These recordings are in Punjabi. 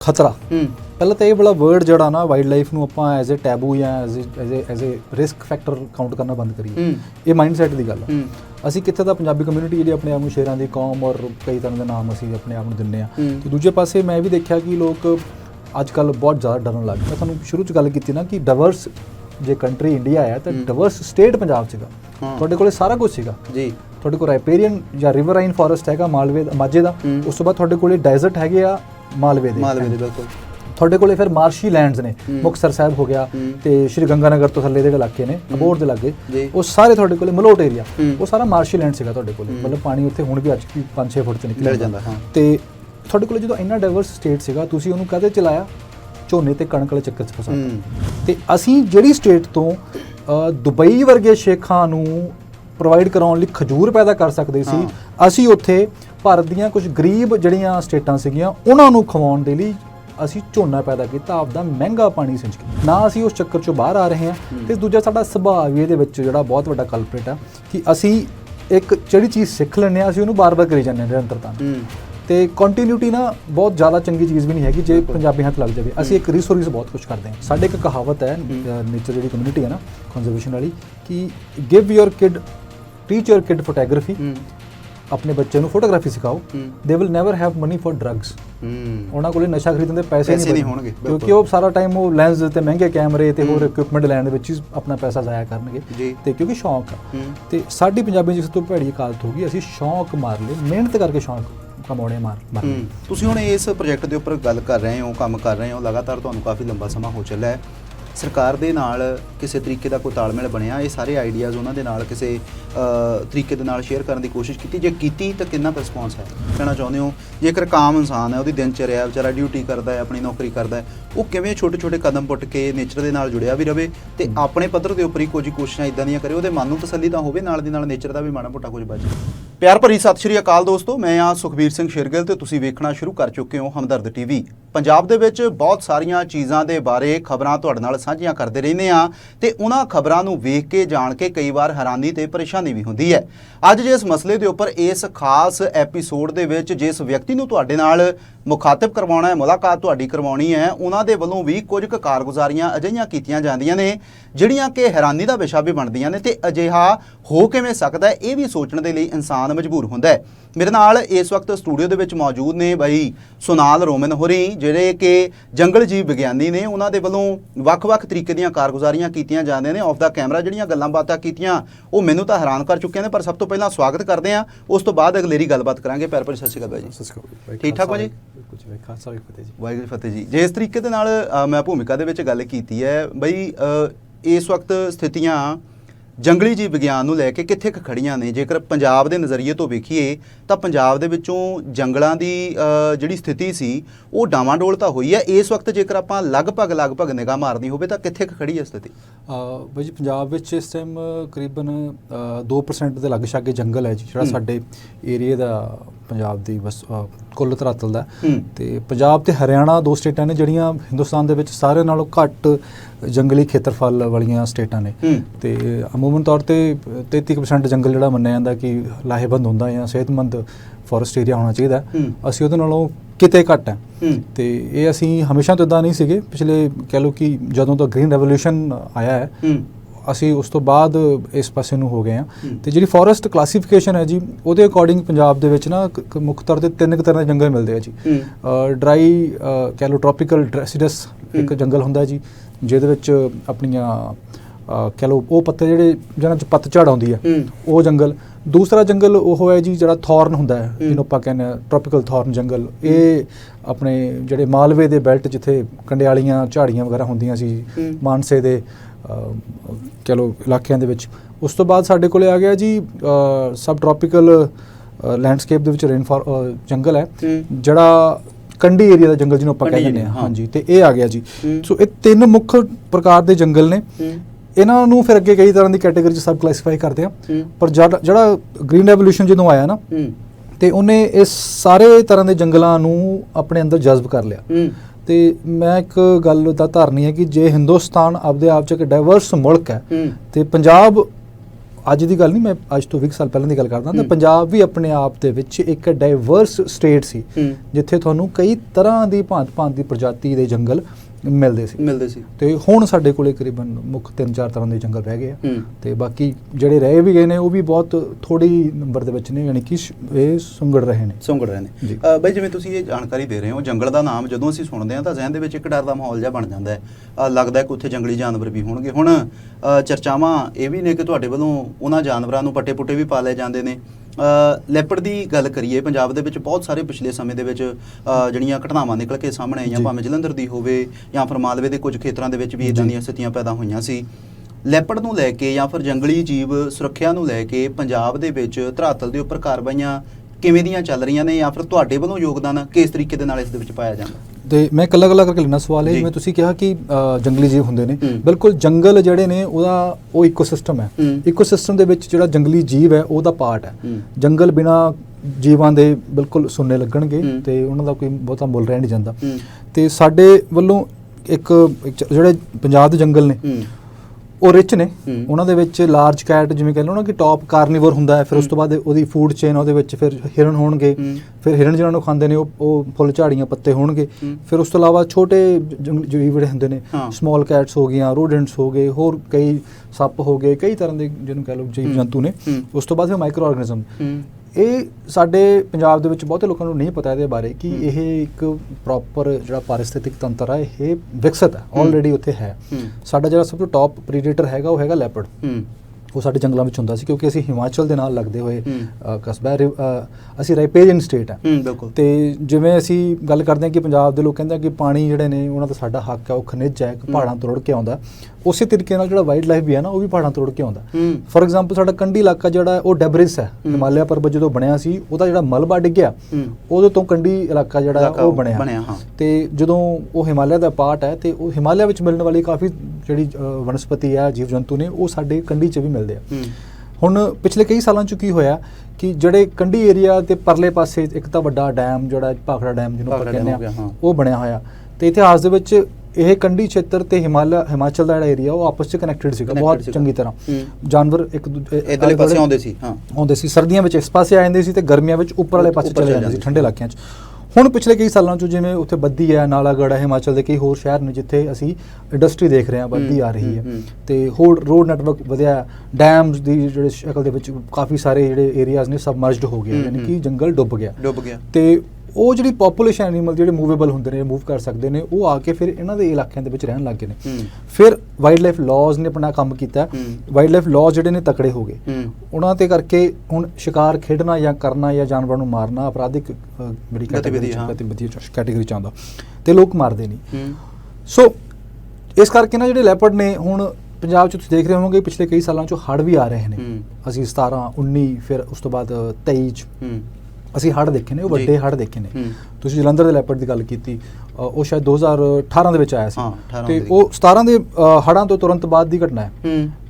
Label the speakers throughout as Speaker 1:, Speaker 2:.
Speaker 1: ਖਤਰਾ।
Speaker 2: ਹੂੰ।
Speaker 1: ਪਹਿਲਾਂ ਤਾਂ ਇਹ ਵਾਲਾ ਵਰਡ ਜਿਹੜਾ ਨਾ ਵਾਈਲਡ ਲਾਈਫ ਨੂੰ ਆਪਾਂ ਐਜ਼ ਅ ਟੈਬੂ ਜਾਂ as as as a risk factor count ਕਰਨਾ ਬੰਦ ਕਰੀਏ। ਇਹ ਮਾਈਂਡਸੈਟ ਦੀ ਗੱਲ ਹੈ
Speaker 2: ਹੂੰ।
Speaker 1: ਅਸੀਂ ਕਿੱਥੇ ਦਾ ਪੰਜਾਬੀ ਕਮਿਊਨਿਟੀ ਜਿਹੜੀ ਆਪਣੇ ਆਪ ਨੂੰ ਸ਼ੇਰਾਂ ਦੀ ਕੌਮ ਔਰ ਕਈ ਤਰ੍ਹਾਂ ਦੇ ਨਾਮ ਅਸੀਂ ਆਪਣੇ ਆਪ ਨੂੰ ਦਿੰਨੇ ਆ। ਤੇ ਦੂਜੇ ਪਾਸੇ ਮੈਂ ਵੀ ਦੇਖਿਆ ਕਿ ਲੋਕ ਅੱਜ ਕੱਲ ਬਹੁਤ ਜ਼ਿਆਦਾ ਡਰਨ ਲੱਗ ਗਏ। ਮੈਂ ਤੁਹਾਨੂੰ ਸ਼ੁਰੂ ਚ ਗੱਲ ਕੀਤੀ ਨਾ ਕਿ ਡਾਈਵਰਸ ਜੇ ਕੰਟਰੀ ਇੰਡੀਆ ਹੈ ਤਾਂ ਡਾਈਵਰਸ ਸਟੇਟ ਪੰਜਾਬ ਸੀਗਾ
Speaker 2: ਹਾਂ।
Speaker 1: ਤੁਹਾਡੇ ਕੋਲੇ ਸਾਰਾ ਕੁਝ ਸੀਗਾ।
Speaker 2: ਜੀ।
Speaker 1: ਤੁਹਾਡੇ ਕੋਲ ਰਾਈਪੇਰੀਅਨ ਜਾਂ ਰਿਵਰਾਈਨ ਫੋਰੈਸਟ ਹੈਗਾ ਮਾਲਵੇ ਮਾਝੇ ਦਾ। ਉਸ ਤੋਂ ਬਾਅਦ ਤੁਹਾਡੇ ਕੋਲੇ ਡੈਜ਼ਰਟ ਹੈਗੇ ਆ ਮਾਲਵੇ ਦੇ
Speaker 2: ਮਾਲਵੇ ਦੇ ਬਿਲਕੁਲ
Speaker 1: ਤੁਹਾਡੇ ਕੋਲੇ ਫਿਰ ਮਾਰਸ਼ੀ ਲੈਂਡਸ ਨੇ
Speaker 2: ਹੂੰ।
Speaker 1: ਮੁਕਤਸਰ ਸਾਹਿਬ ਹੋ ਗਿਆ। ਤੇ ਸ਼੍ਰੀ ਗੰਗਾਨਗਰ ਤੋਂ ਥੱਲੇ ਦੇ ਇਲਾਕੇ ਨੇ ਅਬੋਰ ਦੇ ਲਾਗੇ। ਉਹ ਸਾਰੇ ਤੁਹਾਡੇ ਕੋਲੇ ਮਲੋਟ ਏਰੀਆ। ਉਹ ਸਾਰਾ ਮਾਰਸ਼ੀ ਲੈਂਡ ਸੀਗਾ ਤੁਹਾਡੇ ਕੋਲੇ। ਮਤਲਬ ਪਾਣੀ ਉੱਥੇ ਹੁਣ ਵੀ ਅੱਜ ਵੀ 5-6 ਫੁੱਟ ਚ ਨਿਕਲ
Speaker 2: ਜਾਂਦਾ, ਹਾਂ।
Speaker 1: ਤੇ ਤੁਹਾਡੇ ਕੋਲੇ ਜਦੋਂ ਇੰਨਾ ਡਾਈਵਰਸ ਸਟੇਟ ਸੀਗਾ ਤੁਸੀਂ ਉਹਨੂੰ ਕਦੇ ਚਲਾਇਆ ਝੋਨੇ ਤੇ ਕਣਕ ਵਾਲੇ ਚੱਕਰ ਚ ਫਸਾ
Speaker 2: ਹੂੰ
Speaker 1: ਤੇ ਅਸੀਂ ਜਿਹੜੀ ਸਟੇਟ ਤੋਂ ਦੁਬਈ ਵਰਗੇ ਸ਼ੇਖਾਂ ਨੂੰ ਪ੍ਰੋਵਾਈਡ ਕਰਾਉਣ ਲਈ ਖਜੂਰ ਪੈਦਾ ਕਰ ਸਕਦੇ ਸੀ ਅਸੀਂ ਉੱਥੇ ਭਾਰਤ ਦੀਆਂ ਕੁਝ ਗਰੀਬ ਜਿਹੜੀਆਂ ਸਟੇਟਾਂ ਸੀਗੀਆਂ ਉਹਨਾਂ ਨੂੰ ਖਵਾਉਣ ਦੇ ਲਈ ਅਸੀਂ ਝੋਨਾ ਪੈਦਾ ਕੀਤਾ ਆਪਦਾ ਮਹਿੰਗਾ ਪਾਣੀ ਸਿੰਚ ਕੇ। ਨਾ ਅਸੀਂ ਉਸ ਚੱਕਰ ਚੋਂ ਬਾਹਰ ਆ ਰਹੇ ਹਾਂ ਤੇ ਦੂਜਾ ਸਾਡਾ ਸੁਭਾਅ ਵੀ ਇਹਦੇ ਵਿੱਚ ਜਿਹੜਾ ਬਹੁਤ ਵੱਡਾ ਕਲਪਰੇਟ ਆ ਕਿ ਅਸੀਂ ਇੱਕ ਜਿਹੜੀ ਚੀਜ਼ ਸਿੱਖ ਲੈਂਦੇ ਹਾਂ ਅਸੀਂ ਉਹਨੂੰ ਬਾਰ-ਬਾਰ ਕਰੀ ਜਾਂਦੇ ਹਾਂ ਨਿਰੰਤਰਤਾ ਤੇ ਕੰਟੀਨਿਊਟੀ ਨਾ ਬਹੁਤ ਜ਼ਿਆਦਾ ਚੰਗੀ ਚੀਜ਼ ਵੀ ਨਹੀਂ ਹੈਗੀ ਜੇ ਪੰਜਾਬੀ ਹੱਥ ਲੱਗ ਜਾਵੇ। ਅਸੀਂ ਇੱਕ ਰਿਸੋਰਸ ਬਹੁਤ ਕੁਝ ਕਰਦੇ ਹਾਂ। ਸਾਡੇ ਇੱਕ ਕਹਾਵਤ ਹੈ ਨੇਚਰ ਜਿਹੜੀ ਕਮਿਊਨਿਟੀ ਹੈ ਨਾ ਕੰਜ਼ਰਵੇਸ਼ਨ ਵਾਲੀ ਕਿ give your kid teach your kid photography ਆਪਣੇ ਬੱਚੇ ਨੂੰ ਫੋਟੋਗ੍ਰਾਫੀ ਸਿਖਾਓ। They will never have money for drugs ਉਹਨਾਂ ਕੋਲੇ ਨਸ਼ਾ ਖਰੀਦਣ ਦੇ ਪੈਸੇ
Speaker 2: ਨਹੀਂ। ਹੋਣਗੇ,
Speaker 1: ਕਿਉਂਕਿ। ਉਹ ਸਾਰਾ ਟਾਈਮ ਉਹ ਲੈਂਸ ਤੇ ਮਹਿੰਗੇ ਕੈਮਰੇ ਤੇ ਹੋਰ। ਇਕਵਿਪਮੈਂਟ ਲੈਣ ਦੇ ਵਿੱਚ ਹੀ ਆਪਣਾ ਪੈਸਾ ਜ਼ਾਇਆ ਕਰਨਗੇ। ਤੇ ਕਿਉਂਕਿ ਸ਼ੌਂਕ ਤੇ ਸਾਡੀ ਪੰਜਾਬੀ ਸਭ ਤੋਂ ਭੈੜੀ ਕਾਲਤ ਹੋ ਗਈ ਅਸੀਂ ਸ਼ੌਂਕ ਮਾਰ ਲਏ ਮਿਹਨਤ ਕਰਕੇ ਸ਼ੌਂਕ ਕਮਾਉਣੇ ਮਾਰ ਮਾਰ
Speaker 2: ਤੁਸੀਂ ਹੁਣ ਇਸ ਪ੍ਰੋਜੈਕਟ ਦੇ ਉੱਪਰ ਗੱਲ ਕਰ ਰਹੇ ਹੋ ਕੰਮ ਕਰ ਰਹੇ ਹੋ ਲਗਾਤਾਰ ਤੁਹਾਨੂੰ ਕਾਫੀ ਲੰਬਾ ਸਮਾਂ ਹੋ ਚੱਲਿਆ ਹੈ ਸਰਕਾਰ ਦੇ ਨਾਲ ਕਿਸੇ ਤਰੀਕੇ ਦਾ ਕੋਈ ਤਾਲਮੇਲ ਬਣਿਆ? ਇਹ ਸਾਰੇ ਆਈਡੀਆਜ਼ ਉਹਨਾਂ ਦੇ ਨਾਲ ਕਿਸੇ ਤਰੀਕੇ ਦੇ ਨਾਲ ਸ਼ੇਅਰ ਕਰਨ ਦੀ ਕੋਸ਼ਿਸ਼ ਕੀਤੀ? ਜੇ ਕੀਤੀ ਤਾਂ ਕਿੰਨਾ ਰਿਸਪੌਂਸ ਹੈ? ਕਹਿਣਾ ਚਾਹੁੰਦੇ ਹੋ ਜੇਕਰ ਇੱਕ ਆਮ ਇਨਸਾਨ ਹੈ ਉਹਦੀ ਦਿਨਚਰਿਆ ਵਿਚਾਰਾ ਡਿਊਟੀ ਕਰਦਾ ਹੈ ਆਪਣੀ ਨੌਕਰੀ ਕਰਦਾ ਹੈ ਉਹ ਕਿਵੇਂ ਛੋਟੇ ਛੋਟੇ ਕਦਮ ਪੁੱਟ ਕੇ ਨੇਚਰ ਦੇ ਨਾਲ ਜੁੜਿਆ ਵੀ ਰਵੇ ਤੇ ਆਪਣੇ ਪੱਧਰ ਦੇ ਉੱਪਰ ਹੀ ਕੁਝ ਕੋਸ਼ਿਸ਼ਾਂ ਇਦਾਂ ਦੀਆਂ ਕਰੇ ਉਹਦੇ ਮਨ ਨੂੰ ਤਸੱਲੀ ਤਾਂ ਹੋਵੇ ਨਾਲ ਦੀ ਨਾਲ ਨੇਚਰ ਦਾ ਵੀ ਮਾੜਾ ਮੋਟਾ ਕੁਝ ਬਚੇ ਪਿਆਰ ਭਰੀ ਸਤਿ ਸ਼੍ਰੀ ਅਕਾਲ ਦੋਸਤੋ ਮੈਂ ਆ ਸੁਖਬੀਰ ਸਿੰਘ ਸ਼ੇਰਗਿੱਲ ਤੇ ਤੁਸੀਂ ਵੇਖਣਾ ਸ਼ੁਰੂ ਕਰ ਚੁੱਕੇ ਹੋ ਹਮਦਰਦ ਟੀਵੀ ਪੰਜਾਬ ਦੇ ਵਿੱਚ ਬਹੁਤ ਸਾਰੀਆਂ ਚੀਜ਼ਾਂ ਦੇ ਬਾਰੇ ਖਬਰਾਂ ਤੁਹਾਡੇ ਨਾਲ ਸਾਂਝੀਆਂ ਕਰਦੇ ਰਹਿੰਦੇ ਆ ਤੇ ਉਹਨਾਂ ਖਬਰਾਂ ਨੂੰ ਵੇਖ ਕੇ ਜਾਣ ਕੇ ਕਈ ਵਾਰ ਹੈਰਾਨੀ ਤੇ ਪਰੇਸ਼ਾਨੀ ਵੀ ਹੁੰਦੀ ਹੈ। ਅੱਜ ਜਿਸ ਮਸਲੇ ਦੇ ਉੱਪਰ ਇਸ ਖਾਸ ਐਪੀਸੋਡ ਦੇ ਵਿੱਚ ਜਿਸ ਵਿਅਕਤੀ ਨੂੰ ਤੁਹਾਡੇ ਨਾਲ ਮੁਖਾਤਬ ਕਰਵਾਉਣਾ ਹੈ ਮੁਲਾਕਾਤ ਤੁਹਾਡੀ ਕਰਵਾਉਣੀ ਹੈ। ਉਹਨਾਂ ਦੇ ਵੱਲੋਂ ਵੀ ਕੁਝ ਕੁ ਕਾਰਗੁਜ਼ਾਰੀਆਂ ਅਜਿਹੀਆਂ ਕੀਤੀਆਂ ਜਾਂਦੀਆਂ ਨੇ ਜਿਹੜੀਆਂ ਕਿ ਹੈਰਾਨੀ ਦਾ ਵਿਸ਼ਾ ਵੀ ਬਣਦੀਆਂ ਨੇ ਤੇ ਅਜਿਹਾ ਹੋ ਕਿਵੇਂ ਸਕਦਾ ਹੈ ਇਹ ਵੀ ਸੋਚਣ ਦੇ ਲਈ ਇਨਸਾਨ ਮਜਬੂਰ ਹੁੰਦਾ ਹੈ। ਮੇਰੇ ਨਾਲ ਇਸ ਵਕਤ ਸਟੂਡੀਓ ਦੇ ਵਿੱਚ ਮੌਜੂਦ ਨੇ ਬਾਈ ਸੁਨਾਲ ਰੋਮਨ ਹੋਰੀ ਜਿਹੜੇ ਕਿ ਜੰਗਲ ਜੀਵ ਵਿਗਿਆਨੀ ਨੇ। ਉਹਨਾਂ ਦੇ ਵੱਲੋਂ ਵੱਖ-ਵੱਖ ਤਰੀਕੇ ਦੀਆਂ ਕਾਰਗੁਜ਼ਾਰੀਆਂ ਕੀਤੀਆਂ ਜਾਂਦੀਆਂ ਨੇ। ਆਫ ਦਾ ਕੈਮਰਾ ਜਿਹੜੀਆਂ ਗੱਲਾਂ ਬਾਤਾਂ ਕੀਤੀਆਂ ਉਹ ਮੈਨੂੰ ਤਾਂ ਹੈਰਾਨ ਕਰ ਚੁੱਕੀਆਂ ਨੇ ਪਰ ਸਭ ਤੋਂ ਪਹਿਲਾਂ ਸਵਾਗਤ ਕਰਦੇ ਹਾਂ। ਉਸ ਤੋਂ ਬਾਅਦ ਅਗਲੇਰੀ ਗੱਲਬਾਤ ਕਰਾਂਗੇ। ਪਿਆਰ ਭਰੀ ਸਤਿ ਸ਼੍ਰੀ ਅਕਾਲ ਬਾਈ ਜੀ। ਠੀਕ ਠਾਕ ਹੋ ਜੀ?
Speaker 1: ਕੁਝ ਵੀ ਖਾਲਸਾ ਵੀ ਫਤਿਹ ਜੀ।
Speaker 2: ਵਾਹਿਗੁਰੂ ਜੀ ਫਤਿਹ ਜੀ। ਜੇ ਇਸ ਤਰੀਕੇ ਦੇ ਨਾਲ ਮੈਂ ਭੂਮਿਕਾ ਦੇ ਵਿੱਚ ਗੱਲ ਕੀਤੀ ਹੈ ਬਈ ਇਸ ਵਕਤ ਸਥਿਤੀਆਂ ਜੰਗਲੀ ਜੀਵ ਵਿਗਿਆਨ ਨੂੰ ਲੈ ਕੇ ਕਿੱਥੇ ਕੁ ਖੜੀਆਂ ਨੇ ਜੇਕਰ ਪੰਜਾਬ ਦੇ ਨਜ਼ਰੀਏ ਤੋਂ ਵੇਖੀਏ ਤਾਂ ਪੰਜਾਬ ਦੇ ਵਿੱਚੋਂ ਜੰਗਲਾਂ ਦੀ ਜਿਹੜੀ ਸਥਿਤੀ ਸੀ ਉਹ ਡਾਵਾਂਡੋਲ ਤਾਂ ਹੋਈ ਹੈ। ਇਸ ਵਕਤ ਜੇਕਰ ਆਪਾਂ ਲਗਭਗ ਲਗਭਗ ਨਿਗਾਹ ਮਾਰਨੀ ਹੋਵੇ ਤਾਂ ਕਿੱਥੇ ਕੁ ਖੜੀ ਹੈ ਸਥਿਤੀ?
Speaker 1: ਬਾਈ ਜੀ ਪੰਜਾਬ ਵਿੱਚ ਇਸ ਟਾਈਮ ਕਰੀਬਨ ਅਹ, 2% ਦੇ ਲੱਗ ਛਾਗੇ ਜੰਗਲ ਹੈ ਜੀ ਜਿਹੜਾ। ਸਾਡੇ ਏਰੀਆ ਦਾ ਪੰਜਾਬ ਦੀ ਬਸ ਕੁੱਲ ਧਰਾਤਲ ਦਾ। ਤੇ ਪੰਜਾਬ ਤੇ ਹਰਿਆਣਾ ਦੋ ਸਟੇਟਾਂ ਨੇ ਜਿਹੜੀਆਂ ਹਿੰਦੁਸਤਾਨ ਦੇ ਵਿੱਚ ਸਾਰੇ ਨਾਲੋਂ ਘੱਟ ਜੰਗਲੀ ਖੇਤਰਫਲ ਵਾਲੀਆਂ ਸਟੇਟਾਂ ਨੇ। ਤੇ ਅਮੂਮਨ ਤੌਰ ਤੇ 33% ਜੰਗਲ ਜਿਹੜਾ ਮੰਨਿਆ ਜਾਂਦਾ ਕਿ ਲਾਹੇਬੰਦ ਹੁੰਦਾ ਜਾਂ ਸਿਹਤਮੰਦ ਫੋਰੈਸਟ ਏਰੀਆ ਹੋਣਾ ਚਾਹੀਦਾ। ਅਸੀਂ ਉਹਦੇ ਨਾਲੋਂ ਕਿਤੇ ਘੱਟ ਹੈ। ਤੇ ਇਹ ਅਸੀਂ ਹਮੇਸ਼ਾ ਤੋਂ ਇਦਾਂ ਨਹੀਂ ਸੀਗੇ। ਪਿਛਲੇ ਕਹਿ ਲਓ ਕਿ ਜਦੋਂ ਤੋਂ ਗ੍ਰੀਨ ਰੈਵੋਲੂਸ਼ਨ ਆਇਆ ਹੂੰ। ਅਸੀਂ ਉਸ ਤੋਂ ਬਾਅਦ ਇਸ ਪਾਸੇ ਨੂੰ ਹੋ ਗਏ ਆ। ਤੇ ਜਿਹੜੀ ਫੋਰੈਸਟ ਕਲਾਸੀਫਿਕੇਸ਼ਨ ਹੈ ਜੀ ਉਹਦੇ ਅਕੋਰਡਿੰਗ ਪੰਜਾਬ ਦੇ ਵਿੱਚ ਨਾ ਮੁੱਖ ਤੌਰ ਤੇ ਤਿੰਨ ਕੁ ਤਰ੍ਹਾਂ ਦੇ ਜੰਗਲ ਮਿਲਦੇ ਆ ਜੀ ਡਰਾਈ ਕਹਿ ਲਓ ਟ੍ਰੋਪੀਕਲ ਡੈਸੀਡਸ ਇੱਕ। ਜੰਗਲ ਹੁੰਦਾ ਜੀ ਜਿਹਦੇ ਵਿੱਚ ਆਪਣੀਆਂ ਕਹਿ ਲਓ ਉਹ ਪੱਤੇ ਜਿਹੜੇ ਜਿਹਨਾਂ ਚ ਪੱਤਝੜ ਆਉਂਦੀ ਹੈ ਉਹ ਜੰਗਲ ਦੂਸਰਾ ਜੰਗਲ ਉਹ ਹੈ ਜੀ ਜਿਹੜਾ ਥੌਰਨ ਹੁੰਦਾ ਹੈ। ਜਿਹਨੂੰ ਆਪਾਂ ਕਹਿੰਦੇ ਆ ਟ੍ਰੋਪੀਕਲ ਥੌਰਨ ਜੰਗਲ ਇਹ ਆਪਣੇ ਜਿਹੜੇ ਮਾਲਵੇ ਦੇ ਬੈਲਟ ਜਿੱਥੇ ਕੰਡਿਆਲੀਆਂ ਝਾੜੀਆਂ ਵਗੈਰਾ ਹੁੰਦੀਆਂ ਸੀ। ਮਾਨਸੇ ਦੇ ਚਲੋ ਇਲਾਕਿਆਂ ਦੇ ਵਿੱਚ। ਉਸ ਤੋਂ ਬਾਅਦ ਸਾਡੇ ਕੋਲੇ ਆ ਗਿਆ ਜੀ ਸਬ ਟ੍ਰੋਪੀਕਲ ਲੈਂਡਸਕੇਪ ਦੇ ਵਿੱਚ ਰੇਨ ਜੰਗਲ ਹੈ। ਜਿਹੜਾ ਕੰਢੀ ਏਰੀਆ ਦਾ ਜੰਗਲ ਜਿਹਨੂੰ ਆਪਾਂ ਕਹਿੰਦੇ ਹਾਂ। ਹਾਂਜੀ ਤੇ ਇਹ ਆ ਗਿਆ ਜੀ। ਸੋ ਇਹ ਤਿੰਨ ਮੁੱਖ ਪ੍ਰਕਾਰ ਦੇ ਜੰਗਲ ਨੇ। ਇਹਨਾਂ ਨੂੰ ਫਿਰ ਅੱਗੇ ਕਈ ਤਰ੍ਹਾਂ ਦੀ ਕੈਟਾਗਰੀ ਚ ਸਬ ਕਲਾਸੀਫਾਈ ਕਰਦੇ ਆ। ਪਰ ਜਿਹੜਾ ਗ੍ਰੀਨ ਰੈਵੋਲੂਸ਼ਨ ਜਦੋਂ ਆਇਆ ਨਾ ਤੇ ਉਹਨੇ ਇਸ ਸਾਰੇ ਤਰ੍ਹਾਂ ਦੇ ਜੰਗਲਾਂ ਨੂੰ ਆਪਣੇ ਅੰਦਰ ਜਜ਼ਬ ਕਰ ਲਿਆ। ਤੇ ਮੈਂ ਇੱਕ ਗੱਲ ਦਾ ਧਾਰਨੀ ਹੈ ਕਿ ਜੇ ਹਿੰਦੁਸਤਾਨ ਆਪਦੇ ਆਪ ਚ ਇੱਕ ਡਾਈਵਰਸ ਮੁਲਕ ਹੈ ਤੇ ਪੰਜਾਬ ਅੱਜ ਦੀ ਗੱਲ ਨਹੀਂ ਮੈਂ ਅੱਜ ਤੋਂ 20 ਸਾਲ ਪਹਿਲਾਂ ਦੀ ਗੱਲ ਕਰਦਾ ਤਾਂ। ਪੰਜਾਬ ਵੀ ਆਪਣੇ ਆਪ ਦੇ ਵਿੱਚ ਇੱਕ ਡਾਈਵਰਸ ਸਟੇਟ ਸੀ ਜਿੱਥੇ ਤੁਹਾਨੂੰ ਕਈ ਤਰ੍ਹਾਂ ਦੀ ਭਾਂਤ-ਭਾਂਤ ਦੀ ਪ੍ਰਜਾਤੀ ਦੇ ਜੰਗਲ ਮਿਲਦੇ ਸੀ।
Speaker 2: ਮਿਲਦੇ ਸੀ।
Speaker 1: ਤੇ ਹੁਣ ਸਾਡੇ ਕੋਲੇ ਕਰੀਬਨ ਮੁੱਖ ਤਿੰਨ ਚਾਰ ਤਰ੍ਹਾਂ ਦੇ ਜੰਗਲ ਰਹਿ ਗਏ ਆ। ਤੇ ਬਾਕੀ ਜਿਹੜੇ ਰਹਿ ਵੀ ਗਏ ਨੇ ਉਹ ਵੀ ਬਹੁਤ ਥੋੜੀ ਨੰਬਰ ਦੇ ਵਿੱਚ ਨੇ ਯਾਨੀ ਕਿ ਇਹ ਸੁੰਗੜ ਰਹੇ ਨੇ।
Speaker 2: ਸੁੰਗੜ ਰਹੇ ਨੇ। ਬਾਈ ਜਿਵੇਂ ਤੁਸੀਂ ਇਹ ਜਾਣਕਾਰੀ ਦੇ ਰਹੇ ਹੋ ਜੰਗਲ ਦਾ ਨਾਮ ਜਦੋਂ ਅਸੀਂ ਸੁਣਦੇ ਹਾਂ ਤਾਂ ਜ਼ਹਿਨ ਦੇ ਵਿੱਚ ਇੱਕ ਡਰ ਦਾ ਮਾਹੌਲ ਜਿਹਾ ਬਣ ਜਾਂਦਾ ਹੈ। ਲੱਗਦਾ ਕਿ ਉੱਥੇ ਜੰਗਲੀ ਜਾਨਵਰ ਵੀ ਹੋਣਗੇ। ਹੁਣ ਚਰਚਾਵਾਂ ਇਹ ਵੀ ਨੇ ਕਿ ਤੁਹਾਡੇ ਵੱਲੋਂ ਉਹਨਾਂ ਜਾਨਵਰਾਂ ਨੂੰ ਪੱਟੇ-ਪੁੱਟੇ ਵੀ ਪਾ ਲਏ ਜਾਂਦੇ ਨੇ। ਲੈਪੜ ਦੀ ਗੱਲ ਕਰੀਏ ਪੰਜਾਬ ਦੇ ਵਿੱਚ ਬਹੁਤ ਸਾਰੇ ਪਿਛਲੇ ਸਮੇਂ ਦੇ ਵਿੱਚ ਜਿਹੜੀਆਂ ਘਟਨਾਵਾਂ ਨਿਕਲ ਕੇ ਸਾਹਮਣੇ ਆਈਆਂ। ਭਾਵੇਂ ਜਲੰਧਰ ਦੀ ਹੋਵੇ ਜਾਂ ਫਿਰ ਮਾਲਵੇ ਦੇ ਕੁਝ ਖੇਤਰਾਂ ਦੇ ਵਿੱਚ ਵੀ ਇਦਾਂ। ਦੀਆਂ ਸਥਿਤੀਆਂ ਪੈਦਾ ਹੋਈਆਂ ਸੀ ਲੈਪੜ ਨੂੰ ਲੈ ਕੇ ਜਾਂ ਫਿਰ ਜੰਗਲੀ ਜੀਵ ਸੁਰੱਖਿਆ ਨੂੰ ਲੈ ਕੇ ਪੰਜਾਬ ਦੇ ਵਿੱਚ ਧਰਾਤਲ ਦੇ ਉੱਪਰ ਕਾਰਵਾਈਆਂ ਕਿਵੇਂ ਦੀਆਂ ਚੱਲ ਰਹੀਆਂ ਨੇ ਜਾਂ ਫਿਰ ਤੁਹਾਡੇ ਵੱਲੋਂ ਯੋਗਦਾਨ ਕਿਸ ਤਰੀਕੇ ਦੇ ਨਾਲ ਇਸ ਦੇ ਵਿੱਚ ਪਾਇਆ ਜਾਂਦਾ
Speaker 1: ਤੇ ਮੈਂ ਇਕੱਲਾ ਇਕੱਲਾ ਕਰਕੇ ਲੈਣਾ ਸਵਾਲ ਹੈ
Speaker 2: ਜੀ।
Speaker 1: ਜਿਵੇਂ ਤੁਸੀਂ ਕਿਹਾ ਕਿ ਜੰਗਲੀ ਜੀਵ ਹੁੰਦੇ ਨੇ। ਬਿਲਕੁਲ ਜੰਗਲ ਜਿਹੜੇ ਨੇ ਉਹਦਾ ਉਹ ਇਕੋਸਿਸਟਮ ਹੈ। ਇਕੋਸਿਸਟਮ ਦੇ ਵਿੱਚ ਜਿਹੜਾ ਜੰਗਲੀ ਜੀਵ ਹੈ ਉਹਦਾ ਪਾਰਟ ਹੈ। ਜੰਗਲ ਬਿਨਾ ਜੀਵਾਂ ਦੇ ਬਿਲਕੁਲ ਸੁੰਨੇ ਲੱਗਣਗੇ। ਤੇ ਉਹਨਾਂ ਦਾ ਕੋਈ ਬਹੁਤਾ ਮੁੱਲ ਰਹਿ ਨਹੀਂ ਜਾਂਦਾ ਤੇ ਸਾਡੇ ਵੱਲੋਂ ਇੱਕ ਜਿਹੜੇ ਪੰਜਾਬ ਦੇ ਜੰਗਲ ਨੇ ਉਹ ਰਿਚ ਨੇ। ਉਹਨਾਂ ਦੇ ਵਿੱਚ ਲਾਰਜ ਕੈਟ ਜਿਵੇਂ ਕਹਿੰਦੇ ਨਾ ਕਿ ਟੌਪ ਕਾਰਨੀਵੋਰ ਹੁੰਦਾ ਹੈ ਫਿਰ ਉਸ ਤੋਂ ਬਾਅਦ ਉਹਦੀ ਫੂਡ ਚੇਨ ਉਹਦੇ ਵਿੱਚ ਫਿਰ ਹਿਰਨ ਹੋਣਗੇ। ਫਿਰ ਹਿਰਨ ਜਿਹਨਾਂ ਨੂੰ ਖਾਂਦੇ ਨੇ ਉਹ ਉਹ ਫੁੱਲ ਝਾੜੀਆਂ ਪੱਤੇ ਹੋਣਗੇ। ਫਿਰ ਉਸ ਤੋਂ ਇਲਾਵਾ ਛੋਟੇ ਜੀਵ ਜਿਹੜੇ ਹੁੰਦੇ ਨੇ। ਸਮਾਲ ਕੈਟਸ ਹੋ ਗਈਆਂ ਰੋਡੈਂਟਸ ਹੋ ਗਏ ਹੋਰ ਕਈ ਸੱਪ ਹੋ ਗਏ ਕਈ ਤਰ੍ਹਾਂ ਦੇ ਜਿਹਨੂੰ ਕਹ ਲਓ ਜੀਵ। ਜੰਤੂ ਨੇ। ਉਸ ਤੋਂ ਬਾਅਦ ਫਿਰ ਮਾਈਕਰੋ ਆਰਗੇਨਿਜ਼ਮ ਇਹ ਸਾਡੇ ਪੰਜਾਬ ਦੇ ਵਿੱਚ ਬਹੁਤੇ ਲੋਕਾਂ ਨੂੰ ਨਹੀਂ ਪਤਾ ਇਹਦੇ ਬਾਰੇ ਕਿ। ਇਹ ਇੱਕ ਪ੍ਰੋਪਰ ਜਿਹੜਾ ਪਾਰਿਸਥਿਤਿਕ ਤੰਤਰ ਹੈ ਇਹ ਵਿਕਸਿਤ ਹੈ। ਆਲਰੇਡੀ ਉੱਥੇ ਹੈ। ਸਾਡਾ ਜਿਹੜਾ ਸਭ ਤੋਂ ਟੌਪ ਪ੍ਰੀਡੇਟਰ ਹੈਗਾ ਉਹ ਹੈਗਾ ਲੈਪਰਡ ਉਹ ਸਾਡੇ ਜੰਗਲਾਂ ਵਿੱਚ ਹੁੰਦਾ ਸੀ ਕਿਉਂਕਿ ਅਸੀਂ ਹਿਮਾਚਲ ਦੇ ਨਾਲ ਲੱਗਦੇ ਹੋਏ ਕਸਬਾ ਅਸੀਂ ਰਾਈਪੇਰੀਅਨ ਸਟੇਟ ਹੈ ਤੇ ਜਿਵੇਂ ਅਸੀਂ ਗੱਲ ਕਰਦੇ ਹਾਂ ਕਿ ਪੰਜਾਬ ਦੇ ਲੋਕ ਕਹਿੰਦੇ ਆ ਕਿ ਪਾਣੀ ਜਿਹੜੇ ਨੇ ਉਹਨਾਂ ਦਾ ਸਾਡਾ ਹੱਕ ਹੈ ਉਹ ਕਿ
Speaker 2: ਹੂੰ।
Speaker 1: ਪਹਾੜਾਂ ਤੋਂ ਰੁੜ ਕੇ ਆਉਂਦਾ। ਉਸੇ ਤਰੀਕੇ ਨਾਲ ਜਿਹੜਾ ਵਾਈਲਡ ਲਾਈਫ ਵੀ ਹੈ ਨਾ ਉਹ ਵੀ ਪਹਾੜਾਂ ਤੋਂ ਰੁੜ ਕੇ ਆਉਂਦਾ। ਫੋਰ ਐਗਜ਼ਾਮਪਲ ਸਾਡਾ ਕੰਢੀ ਇਲਾਕਾ ਜਿਹੜਾ ਉਹ ਡੈਬਰਿਸ ਹੈ। ਹਿਮਾਲਿਆ ਪਰਬਤ ਜਦੋਂ ਬਣਿਆ ਸੀ ਉਹਦਾ ਜਿਹੜਾ ਮਲਬਾ ਡਿੱਗਿਆ ਉਦੋਂ ਤੋਂ ਕੰਢੀ ਇਲਾਕਾ ਜਿਹੜਾ ਉਹ ਬਣਿਆ। ਤੇ ਜਦੋਂ ਉਹ ਹਿਮਾਲਿਆ ਦਾ ਪਾਰਟ ਹੈ ਤੇ ਉਹ ਹਿਮਾਲਿਆ ਵਿੱਚ ਮਿਲਣ ਵਾਲੀ ਕਾਫੀ ਜਿਹੜੀ ਵਨਸਪਤੀ ਹੈ ਜੀਵ ਜੰਤੂ ਨੇ ਉਹ ਸਾਡੇ ਕੰਢੀ 'ਚ ਵੀ ਮਿਲਦੇ ਆ। ਹੁਣ ਪਿਛਲੇ ਕਈ ਸਾਲਾਂ 'ਚ ਕੀ ਹੋਇਆ ਕਿ ਜਿਹੜੇ ਕੰਢੀ ਏਰੀਆ ਤੇ ਪਰਲੇ ਪਾਸੇ ਇੱਕ ਤਾਂ ਵੱਡਾ ਡੈਮ ਜਿਹੜਾ ਭਾਖੜਾ ਡੈਮ ਜਿਹਨੂੰ ਆਪਾਂ ਕਹਿੰਦੇ ਆ। ਉਹ ਬਣਿਆ ਹੋਇਆ। ਤੇ ਇਤਿਹਾਸ ਦੇ ਵਿੱਚ ਇਹ ਕੰਢੀ ਖੇਤਰ ਤੇ ਹਿਮਾਲਿਆ ਹਿਮਾਚਲ ਦਾ ਜਿਹੜਾ ਏਰੀਆ ਉਹ ਆਪਸ 'ਚ ਕਨੈਕਟਡ ਸੀਗਾ ਬਹੁਤ। ਚੰਗੀ ਤਰ੍ਹਾਂ। ਜਾਨਵਰ ਇੱਕ ਦੂਜੇ
Speaker 2: ਇਧਰਲੇ ਪਾਸੇ ਆਉਂਦੇ ਸੀ ਹਾਂ
Speaker 1: ਆਉਂਦੇ ਸੀ ਸਰਦੀਆਂ ਵਿੱਚ ਇਸ ਪਾਸੇ ਆ ਜਾਂਦੇ ਸੀ ਤੇ ਗਰਮੀਆਂ ਵਿੱਚ ਉੱਪਰ ਵਾਲੇ ਪਾਸੇ ਚਲੇ ਜਾਂਦੇ ਸੀ ਠੰਡੇ ਇਲਾਕਿਆਂ 'ਚ ਹੁਣ ਪਿਛਲੇ ਕਈ ਸਾਲਾਂ 'ਚ ਜਿਵੇਂ ਉੱਥੇ ਬੱਦੀ ਹੈ ਨਾਲਾਗੜ੍ਹ ਹੈ ਹਿਮਾਚਲ ਦੇ ਕਈ ਹੋਰ ਸ਼ਹਿਰ ਨੇ ਜਿੱਥੇ ਅਸੀਂ ਇੰਡਸਟਰੀ ਦੇਖ ਰਹੇ ਹਾਂ ਬੱਦੀ ਆ ਰਹੀ ਹੈ। ਤੇ ਹੋਰ ਰੋਡ ਨੈਟਵਰਕ ਵਧਿਆ ਡੈਮਸ ਦੀ ਜਿਹੜੇ ਸ਼ਕਲ ਦੇ ਵਿੱਚ ਕਾਫੀ ਸਾਰੇ ਜਿਹੜੇ ਏਰੀਆਜ਼ ਨੇ ਸਬਮਰਜਡ ਹੋ ਗਏ ਯਾਨੀ ਕਿ। ਜੰਗਲ ਡੁੱਬ ਗਿਆ
Speaker 2: ਡੁੱਬ ਗਿਆ
Speaker 1: ਤੇ ਉਹ ਜਿਹੜੀ ਪੋਪੂਲੇਸ਼ਨ ਐਨੀਮਲ ਜਿਹੜੇ ਮੂਵੇਬਲ ਹੁੰਦੇ ਨੇ ਮੂਵ ਕਰ ਸਕਦੇ ਨੇ ਉਹ ਆ ਕੇ ਫਿਰ ਇਹਨਾਂ ਦੇ ਇਲਾਕਿਆਂ ਦੇ ਵਿੱਚ ਰਹਿਣ ਲੱਗ ਗਏ ਨੇ। ਫਿਰ ਵਾਈਲਡ ਲਾਈਫ ਲਾਜ਼ ਨੇ ਆਪਣਾ ਕੰਮ ਕੀਤਾ। ਵਾਈਲਡ ਲਾਈਫ ਲਾਜ਼ ਜਿਹੜੇ ਨੇ ਤਕੜੇ ਹੋ ਗਏ। ਉਹਨਾਂ ਤੇ ਕਰਕੇ ਹੁਣ ਸ਼ਿਕਾਰ ਖੇਡਣਾ ਜਾਂ ਕਰਨਾ ਜਾਂ ਜਾਨਵਰਾਂ ਨੂੰ ਮਾਰਨਾ ਅਪਰਾਧਿਕ
Speaker 2: ਗਤੀਵਿਧੀ,
Speaker 1: ਕੈਟੇਗਰੀ। ਗਤੀਵਿਧੀ ਕੈਟੇਗਰੀ ਚ ਆਉਂਦਾ। ਤੇ ਲੋਕ ਮਾਰਦੇ ਨਹੀਂ। ਸੋ ਇਸ ਕਰਕੇ ਨਾ ਜਿਹੜੇ ਲੈਪਰਡ ਨੇ ਹੁਣ ਪੰਜਾਬ ਚ ਤੁਸੀਂ ਦੇਖ ਰਹੇ ਹੋਵੋਗੇ ਪਿਛਲੇ ਕਈ ਸਾਲਾਂ ਚ ਹੜ੍ਹ ਵੀ ਆ ਰਹੇ ਨੇ। ਅਸੀਂ 17 19 ਫਿਰ ਉਸ ਤੋਂ ਬਾਅਦ 23 ਚ। ਅਸੀਂ ਹੜ੍ਹ ਦੇਖੇ ਨੇ ਉਹ। ਵੱਡੇ ਹੜ੍ਹ ਦੇਖੇ ਨੇ। ਤੁਸੀਂ ਜਲੰਧਰ ਦੇ ਲੈਪਰਡ ਦੀ ਗੱਲ ਕੀਤੀ ਉਹ ਸ਼ਾਇਦ 2018 ਦੇ ਵਿੱਚ ਆਇਆ ਸੀ
Speaker 2: ਹਾਂ, 18
Speaker 1: ਤੇ। ਉਹ 17 ਦੇ ਅ, ਹੜ੍ਹਾਂ ਤੋਂ ਤੁਰੰਤ ਬਾਅਦ ਦੀ ਘਟਨਾ ਹੈ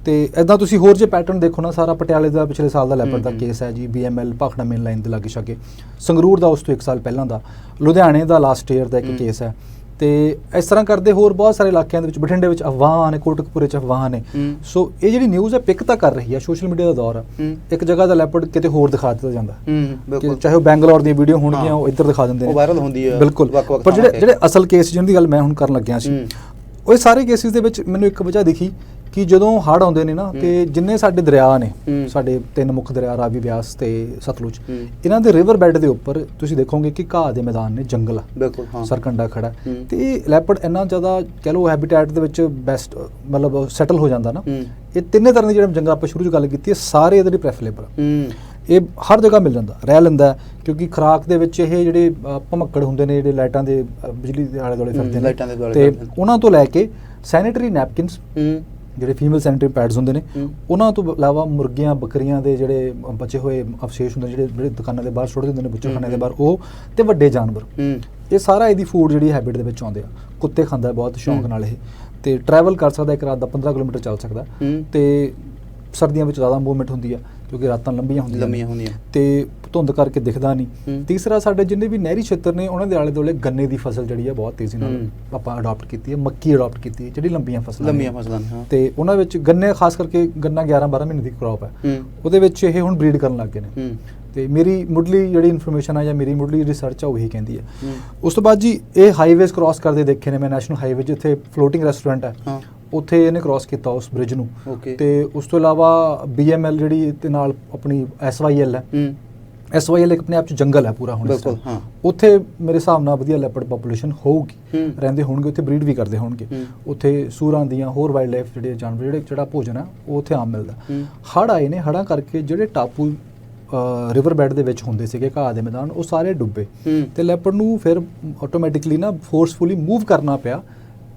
Speaker 1: ਤੇ ਐਦਾਂ ਤੁਸੀਂ ਹੋਰ ਜੇ ਪੈਟਰਨ ਦੇਖੋ ਨਾ ਸਾਰਾ ਪਟਿਆਲੇ ਦਾ ਪਿਛਲੇ ਸਾਲ ਦਾ ਲੈਪਰ ਦਾ। ਕੇਸ ਹੈ ਜੀ ਬੀਐਮਐਲ ਭਾਖੜਾ ਮੇਨ ਲਾਈਨ ਦੇ ਲਾਗੇ ਛਾਗੇ ਸੰਗਰੂਰ ਦਾ ਉਸ ਤੋਂ 1 ਸਾਲ ਪਹਿਲਾਂ ਦਾ ਲੁਧਿਆਣੇ ਦਾ ਲਾਸਟ ਈਅਰ ਦਾ ਇੱਕ। ਕੇਸ ਹੈ ਤੇ ਇਸ ਤਰ੍ਹਾਂ ਕਰਦੇ ਹੋਰ ਬਹੁਤ ਸਾਰੇ ਇਲਾਕਿਆਂ ਦੇ ਵਿੱਚ ਬਠਿੰਡੇ ਵਿੱਚ ਅਫਵਾਹਾਂ ਨੇ ਕੋਟਕਪੂਰੇ ਚ ਅਫਵਾਹਾਂ ਨੇ। ਸੋ ਇਹ ਜਿਹੜੀ ਨਿਊਜ਼ ਹੈ ਪਿਕ ਤਾਂ ਕਰ ਰਹੀ ਹੈ ਸੋਸ਼ਲ ਮੀਡੀਆ ਦਾ ਦੌਰ ਹੈ ਇੱਕ ਜਗ੍ਹਾ ਦਾ ਲੈਪਰਡ ਕਿਤੇ ਹੋਰ ਦਿਖਾ ਦਿੱਤਾ ਜਾਂਦਾ ਕਿ
Speaker 2: ਬਿਲਕੁਲ
Speaker 1: ਚਾਹੇ ਉਹ ਬੈਂਗਲੌਰ ਦੀਆਂ ਵੀਡੀਓ ਹੋਣਗੀਆਂ। ਉਹ ਇੱਧਰ ਦਿਖਾ ਦਿੰਦੇ ਨੇ
Speaker 2: ਉਹ viral ਹੁੰਦੀ ਹੈ
Speaker 1: ਬਿਲਕੁਲ ਪਰ ਜਿਹੜੇ। ਜਿਹੜੇ ਅਸਲ ਕੇਸ ਜਿਹਨਾਂ ਦੀ ਗੱਲ ਮੈਂ ਹੁਣ ਕਰਨ ਲੱਗਿਆ ਸੀ। ਉਹ ਸਾਰੇ ਕੇਸਿਸ ਦੇ ਵਿੱਚ ਮੈਨੂੰ ਇੱਕ ਵਜ੍ਹਾ ਦਿਖੀ ਕਿ ਜਦੋਂ ਹੜ੍ਹ ਆਉਂਦੇ ਨੇ ਨਾ। ਤੇ ਜਿੰਨੇ ਸਾਡੇ ਦਰਿਆ ਨੇ। ਸਾਡੇ ਤਿੰਨ ਮੁੱਖ ਦਰਿਆ ਰਾਵੀ ਬਿਆਸ ਤੇ ਸਤਲੁਜ। ਇਹਨਾਂ ਦੇ ਰਿਵਰ ਬੈੱਡ ਦੇ ਉੱਪਰ ਤੁਸੀਂ ਦੇਖੋਗੇ ਕਿ ਘਾਹ ਦੇ ਮੈਦਾਨ ਨੇ ਜੰਗਲ ਆ
Speaker 2: ਬਿਲਕੁਲ ਹਾਂ
Speaker 1: ਸਰਕੰਡਾ ਖੜਾ। ਤੇ ਇਹ ਲੈਪਰਡ ਇੰਨਾ ਜ਼ਿਆਦਾ ਕਹ ਲਓ ਹੈਬਿਟੈਟ ਦੇ ਵਿੱਚ ਬੈਸਟ ਮਤਲਬ ਸੈਟਲ ਹੋ ਜਾਂਦਾ ਨਾ ਇਹ ਤਿੰਨੇ ਤਰ੍ਹਾਂ ਦੇ ਜਿਹੜੇ ਜੰਗਲ ਆਪਾਂ ਸ਼ੁਰੂ ਚ ਗੱਲ ਕੀਤੀ ਹੈ ਸਾਰੇ ਇਹਦੇ ਲਈ ਪ੍ਰੈਫਰੇਬਲ ਇਹ ਹਰ ਜਗ੍ਹਾ ਮਿਲ ਜਾਂਦਾ ਰਹਿ ਲੈਂਦਾ ਕਿਉਂਕਿ ਖਰਾਕ ਦੇ ਵਿੱਚ ਇਹ ਜਿਹੜੇ ਭਮੱਕੜ ਹੁੰਦੇ ਨੇ ਜਿਹੜੇ ਲਾਈਟਾਂ ਦੇ ਬਿਜਲੀ ਦੇ ਆਲੇ ਦੁਆਲੇ ਫਿਰਦੇ ਨੇ
Speaker 2: ਲਾਈਟਾਂ ਦੇ ਦੁਆਲੇ
Speaker 1: ਤੇ। ਉਹਨਾਂ ਤੋਂ ਲੈ ਕੇ ਸੈਨੀਟਰੀ ਨੈਪਕਿਨਸ ਜਿਹੜੇ ਫੀਮੇਲ ਸੈਨੀਟਰੀ ਪੈਡਸ ਹੁੰਦੇ ਨੇ। ਉਹਨਾਂ ਤੋਂ ਇਲਾਵਾ ਮੁਰਗੀਆਂ ਬੱਕਰੀਆਂ ਦੇ ਜਿਹੜੇ ਬਚੇ ਹੋਏ ਅਵਸ਼ੇਸ਼ ਹੁੰਦੇ ਨੇ, ਜਿਹੜੇ ਜਿਹੜੇ ਦੁਕਾਨਾਂ ਦੇ ਬਾਹਰ ਸੁੱਟ ਦਿੰਦੇ ਨੇ ਬੁੱਚਰਖਾਨੇ ਦੇ। ਬਾਹਰ ਉਹ ਤੇ ਵੱਡੇ ਜਾਨਵਰ। ਇਹ ਸਾਰਾ ਇਹਦੀ ਫੂਡ ਜਿਹੜੀ ਹੈਬਿਟ ਦੇ ਵਿੱਚ ਆਉਂਦੇ ਆ। ਕੁੱਤੇ ਖਾਂਦਾ ਬਹੁਤ ਸ਼ੌਂਕ। ਨਾਲ ਇਹ। ਤੇ ਟਰੈਵਲ ਕਰ ਸਕਦਾ ਇੱਕ ਰਾਤ ਦਾ 15 ਕਿਲੋਮੀਟਰ ਚੱਲ ਸਕਦਾ ਤੇ ਸਰਦੀਆਂ ਵਿੱਚ ਜ਼ਿਆਦਾ ਮੂਵਮੈਂਟ ਹੁੰਦੀ ਆ। ਕਿਉਂਕਿ ਰਾਤਾਂ ਲੰਬੀਆਂ ਹੁੰਦੀਆਂ ਨੇ।
Speaker 2: ਲੰਮੀਆਂ ਹੁੰਦੀਆਂ
Speaker 1: ਤੇ ਧੁੰਦ ਕਰਕੇ ਦਿਖਦਾ ਨਹੀਂ
Speaker 2: ਹੂੰ।
Speaker 1: ਤੀਸਰਾ ਸਾਡੇ ਜਿੰਨੇ ਵੀ ਨਹਿਰੀ ਖੇਤਰ ਨੇ ਉਹਨਾਂ ਦੇ ਆਲੇ ਦੁਆਲੇ ਗੰਨੇ ਦੀ ਫਸਲ ਜਿਹੜੀ ਆ ਬਹੁਤ ਤੇਜ਼ੀ ਨਾਲ
Speaker 2: ਹੂੰ।
Speaker 1: ਆਪਾਂ ਅਡਾਪਟ ਕੀਤੀ ਹੈ ਮੱਕੀ ਅਡਾਪਟ ਕੀਤੀ ਹੈ ਜਿਹੜੀ ਲੰਬੀਆਂ ਫਸਲਾਂ
Speaker 2: ਲੰਮੀਆਂ
Speaker 1: ਨੇ।
Speaker 2: ਫਸਲਾਂ ਹਾਂ
Speaker 1: ਤੇ ਉਹਨਾਂ ਵਿੱਚ ਗੰਨੇ ਖਾਸ ਕਰਕੇ ਗੰਨਾ 11 12 ਮਹੀਨੇ ਦੀ ਕ੍ਰੌਪ ਹੈ
Speaker 2: ਹੂੰ
Speaker 1: ਉਹਦੇ ਵਿੱਚ ਇਹ ਹੁਣ ਬਰੀਡ ਕਰਨ ਲੱਗ ਗਏ ਨੇ
Speaker 2: ਹੂੰ
Speaker 1: ਤੇ ਮੇਰੀ ਮੁੱਢਲੀ ਜਿਹੜੀ ਇਨਫੋਰਮੇਸ਼ਨ ਆ ਜਾਂ ਮੇਰੀ ਮੁੱਢਲੀ ਰਿਸਰਚ ਆ ਉਹੀ ਕਹਿੰਦੀ ਹੈ
Speaker 2: ਹੂੰ।
Speaker 1: ਉਸ ਤੋਂ ਬਾਅਦ ਜੀ ਇਹ ਹਾਈਵੇਜ਼ ਕ੍ਰਾਸ ਕਰਦੇ ਦੇਖੇ ਨੇ ਮੈਂ ਨੈਸ਼ਨਲ ਹਾਈਵੇ ਜਿੱਥੇ ਫਲੋਟਿੰਗ ਰੈਸਟੋਰੈਂਟ ਹੈ
Speaker 2: ਹਾਂ
Speaker 1: ਉੱਥੇ ਇਹਨੇ ਕ੍ਰਾਸ ਕੀਤਾ ਉਸ ਬ੍ਰਿਜ ਨੂੰ ਤੇ ਉਸ ਤੋਂ ਇਲਾਵਾ BML ਜਿਹੜੀ ਤੇ ਨਾਲ ਆਪਣੀ SYL ਹੈ SYL ਇੱਕ ਆਪਣੇ ਆਪ ਚ ਜੰਗਲ ਹੈ ਪੂਰਾ ਹੁਣ
Speaker 2: ਬਿਲਕੁਲ। ਹਾਂ।
Speaker 1: ਉੱਥੇ ਮੇਰੇ ਹਿਸਾਬ ਨਾਲ ਵਧੀਆ ਲੈਪਰਡ ਪੋਪੂਲੇਸ਼ਨ ਹੋਊਗੀ। ਰਹਿੰਦੇ ਹੋਣਗੇ ਉੱਥੇ ਬਰੀਡ ਵੀ ਕਰਦੇ ਹੋਣਗੇ। ਉੱਥੇ ਸੂਰਾਂ ਦੀਆਂ ਹੋਰ ਵਾਈਲਡ ਲਾਈਫ ਜਿਹੜੇ ਜਾਨਵਰ ਜਿਹੜੇ ਜਿਹੜਾ ਭੋਜਨ ਹੈ ਉਹ ਉੱਥੇ ਆਮ ਮਿਲਦਾ
Speaker 2: ਹੂੰ।
Speaker 1: ਹੜ੍ਹ ਆਏ ਨੇ ਹੜ੍ਹਾਂ ਕਰਕੇ ਜਿਹੜੇ ਟਾਪੂ ਰਿਵਰ ਬੈੱਡ ਦੇ ਵਿੱਚ ਹੁੰਦੇ ਸੀਗੇ ਘਾਹ ਦੇ ਮੈਦਾਨ ਉਹ ਸਾਰੇ ਡੁੱਬੇ। ਤੇ ਲੈਪਰਡ ਨੂੰ ਫਿਰ ਆਟੋਮੈਟਿਕਲੀ ਨਾ ਫੋਰਸਫੁਲੀ ਮੂਵ ਕਰਨਾ ਪਿਆ